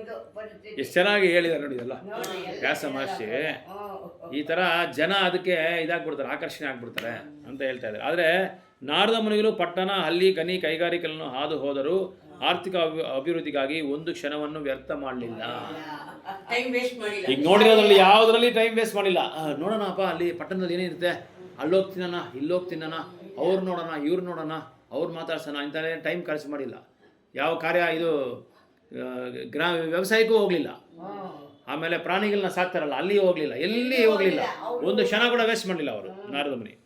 ಇದು ಎಷ್ಟು ಚೆನ್ನಾಗಿ ಹೇಳಿದ್ದಾರೆ ನೋಡಿ ಎಲ್ಲ ನೋಡಿ ಎಲ್ಲ ವ್ಯಾಸ ಮಹರ್ಷಿ ಈ ಥರ ಜನ ಅದಕ್ಕೆ ಇದಾಗ್ಬಿಡ್ತಾರೆ ಆಕರ್ಷಣೆ ಆಗ್ಬಿಡ್ತಾರೆ ಅಂತ ಹೇಳ್ತಾ ಇದ್ದಾರೆ. ಆದರೆ ನಾರದ ಮುನಿಗಳು ಪಟ್ಟಣ ಹಳ್ಳಿ ಕನಿ ಕೈಗಾರಿಕೆಗಳನ್ನು ಹಾದು ಹೋದರು ಆರ್ಥಿಕ ಅಭಿ- ಅಭಿವೃದ್ಧಿಗಾಗಿ ಒಂದು ಕ್ಷಣವನ್ನು ವ್ಯರ್ಥ ಮಾಡಲಿಲ್ಲ. ಈಗ ನೋಡಿರೋದ್ರಲ್ಲಿ ಯಾವುದರಲ್ಲಿ ಟೈಮ್ ವೇಸ್ಟ್ ಮಾಡಿಲ್ಲ? ನೋಡೋಣಪ್ಪ ಅಲ್ಲಿ ಪಟ್ಟಣದಲ್ಲಿ ಏನಿರುತ್ತೆ? ಅಲ್ಲೋಗಿ ತಿನ್ನೋಣ ಇಲ್ಲೋಗಿ ತಿನ್ನೋಣ ಅವ್ರು ನೋಡೋಣ ಇವ್ರು ನೋಡೋಣ ಅವ್ರು ಮಾತಾಡ್ಸೋಣ ಅಂತಲೇ ಟೈಮ್ ಖರ್ಚು ಮಾಡಿಲ್ಲ. ಯಾವ ಕಾರ್ಯ ಇದು ಗ್ರಾಮ ಗ್ರಾ ವ್ಯವಸಾಯಕ್ಕೂ ಹೋಗಲಿಲ್ಲ. ಆಮೇಲೆ ಪ್ರಾಣಿಗಳನ್ನ ಸಾಕ್ತಾರಲ್ಲ ಅಲ್ಲಿ ಹೋಗಲಿಲ್ಲ ಎಲ್ಲಿ ಹೋಗಲಿಲ್ಲ. ಒಂದು ಕ್ಷಣ ಕೂಡ ವೇಸ್ಟ್ ಮಾಡಲಿಲ್ಲ ಅವರು ನಾರದ ಮುನಿ.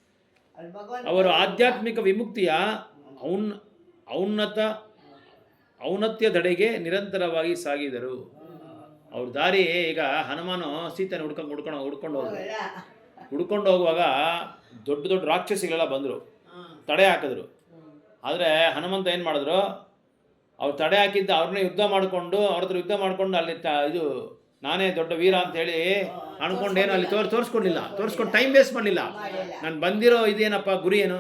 ಅವರು ಆಧ್ಯಾತ್ಮಿಕ ವಿಮುಕ್ತಿಯ ಔನ್ ಔನ್ನತ ಔನ್ನತ್ಯದೆಡೆಗೆ ನಿರಂತರವಾಗಿ ಸಾಗಿದರು. ಅವ್ರ ದಾರಿ ಈಗ ಹನುಮಾನು ಸೀತೆನ ಹುಡ್ಕೊಂಡು ಹುಡ್ಕೊಂಡು ಹುಡ್ಕೊಂಡು ಹೋದ್ರು. ಹುಡ್ಕೊಂಡು ಹೋಗುವಾಗ ದೊಡ್ಡ ದೊಡ್ಡ ರಾಕ್ಷಸಿಗಳೆಲ್ಲ ಬಂದರು. ತಡೆ ಹಾಕಿದ್ರು. ಆದರೆ ಹನುಮಂತ ಏನು ಮಾಡಿದ್ರು? ಅವ್ರು ತಡೆ ಹಾಕಿದ್ದ ಅವ್ರನ್ನ ಯುದ್ಧ ಮಾಡಿಕೊಂಡು ಅವ್ರ ಹತ್ರ ಯುದ್ಧ ಮಾಡಿಕೊಂಡು ಅಲ್ಲಿ ತ ಇದು ನಾನೇ ದೊಡ್ಡ ವೀರ ಅಂತ ಹೇಳಿ ಅನ್ಕೊಂಡು ಏನು ಅಲ್ಲಿ ತೋರ್ ತೋರಿಸ್ಕೊಂಡಿಲ್ಲ. ತೋರಿಸ್ಕೊಂಡು ಟೈಮ್ ವೇಸ್ಟ್ ಮಾಡಲಿಲ್ಲ. ನಾನು ಬಂದಿರೋ ಇದೇನಪ್ಪ ಗುರಿ ಏನು?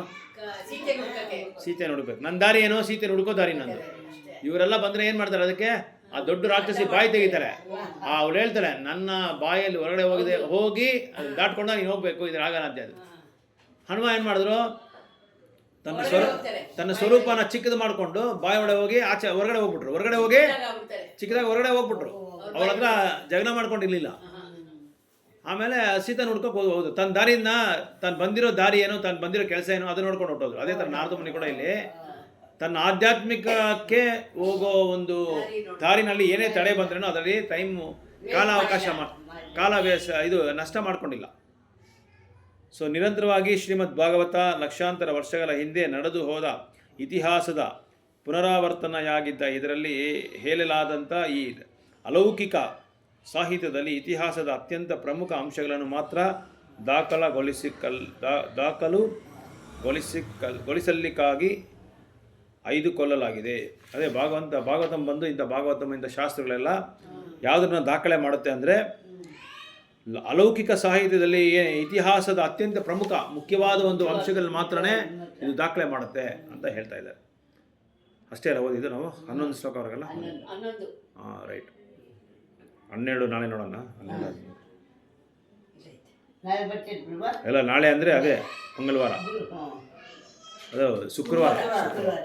ಸೀತೆ ನೋಡ್ಬೇಕು ನನ್ನ ದಾರಿ ಏನು? ಸೀತೆ ಹುಡ್ಕೋ ದಾರಿ ನಂದು. ಇವರೆಲ್ಲ ಬಂದರೆ ಏನು ಮಾಡ್ತಾರೆ ಅದಕ್ಕೆ? ಆ ದೊಡ್ಡ ರಾಕ್ಷಸಿ ಬಾಯಿ ತೆಗಿತಾರೆ. ಆ ಅವ್ರು ಹೇಳ್ತಾರೆ ನನ್ನ ಬಾಯಲ್ಲಿ ಹೊರಗಡೆ ಹೋಗಿದೆ ಹೋಗಿ ಅದು ದಾಟ್ಕೊಂಡು ನೀನು ಹೋಗಬೇಕು ಇದ್ರ ಆಗಲ್ಲ ಅಂತ ಅದು ಹನುಮ ಏನು ಮಾಡಿದ್ರು? ತನ್ನ ಸ್ವರ ತನ್ನ ಸ್ವರೂಪನ ಚಿಕ್ಕದು ಮಾಡಿಕೊಂಡು ಬಾಯಿ ಒಳಗೆ ಹೋಗಿ ಆಚೆ ಹೊರಗಡೆ ಹೋಗ್ಬಿಟ್ರು. ಹೊರಗಡೆ ಹೋಗಿ ಚಿಕ್ಕದಾಗಿ ಹೊರಗಡೆ ಹೋಗ್ಬಿಟ್ರು. ಅವ್ರ ಹತ್ರ ಜಗಳ ಮಾಡ್ಕೊಂಡಿರ್ಲಿಲ್ಲ. ಆಮೇಲೆ ಸೀತ ನೋಡ್ಕೊಂಡು ಹೋಗೋದು ತನ್ನ ದಾರಿಯಿಂದ ತಾನು ಬಂದಿರೋ ದಾರಿ ಏನು ತಾನು ಬಂದಿರೋ ಕೆಲಸ ಏನು ಅದನ್ನ ನೋಡ್ಕೊಂಡು ಹೊಟ್ಟೋದ್ರು ಅದೇ ಥರ ನಾರದ ಮನೆ ಕೂಡ ಇಲ್ಲಿ. ತನ್ನ ಆಧ್ಯಾತ್ಮಿಕಕ್ಕೆ ಹೋಗೋ ಒಂದು ದಾರಿನಲ್ಲಿ ಏನೇ ತಡೆ ಬಂದ್ರೂ ಅದರಲ್ಲಿ ಟೈಮು ಕಾಲಾವಕಾಶ ಮಾ ಕಾಲ ಇದು ನಷ್ಟ ಮಾಡಿಕೊಂಡಿಲ್ಲ. ಸೊ ನಿರಂತರವಾಗಿ ಶ್ರೀಮದ್ ಭಾಗವತ ಲಕ್ಷಾಂತರ ವರ್ಷಗಳ ಹಿಂದೆ ನಡೆದು ಹೋದ ಇತಿಹಾಸದ ಪುನರಾವರ್ತನೆಯಾಗಿದ್ದ ಇದರಲ್ಲಿ ಹೇಳಲಾದಂಥ ಈ ಅಲೌಕಿಕ ಸಾಹಿತ್ಯದಲ್ಲಿ ಇತಿಹಾಸದ ಅತ್ಯಂತ ಪ್ರಮುಖ ಅಂಶಗಳನ್ನು ಮಾತ್ರ ದಾಖಲಗೊಳಿಸಿಕಲ್ ದಾಖಲುಗೊಳಿಸಿಕಲ್ ಗೊಳಿಸಲಿಕ್ಕಾಗಿ ಆಯ್ದುಕೊಳ್ಳಲಾಗಿದೆ ಅದೇ ಭಾಗವಂತ ಭಾಗವತಂ ಬಂದು ಇಂಥ ಭಾಗವತಂ ಇಂಥ ಶಾಸ್ತ್ರಗಳೆಲ್ಲ ಯಾವುದನ್ನ ದಾಖಲೆ ಮಾಡುತ್ತೆ ಅಂದರೆ ಅಲೌಕಿಕ ಸಾಹಿತ್ಯದಲ್ಲಿ ಇತಿಹಾಸದ ಅತ್ಯಂತ ಪ್ರಮುಖ ಮುಖ್ಯವಾದ ಒಂದು ಅಂಶಗಳಲ್ಲಿ ಮಾತ್ರನೇ ಇದು ದಾಖಲೆ ಮಾಡುತ್ತೆ ಅಂತ ಹೇಳ್ತಾ ಇದ್ದಾರೆ. ಅಷ್ಟೇ ಅಲ್ಲ ಓದಿದ್ದು ನಾವು? ಹನ್ನೊಂದು ಶ್ಲೋಕ ಅವ್ರಿಗೆಲ್ಲ ಹಾಂ ರೈಟ್. ಹನ್ನೆರಡು ನಾಳೆ ನೋಡೋಣ. ಹನ್ನೆರಡು ಎಲ್ಲ ನಾಳೆ ಅಂದರೆ ಅದೇ ಮಂಗಳವಾರ. ಹ್ಞೂ ಅದು ಶುಕ್ರವಾರ ಶುಕ್ರವಾರ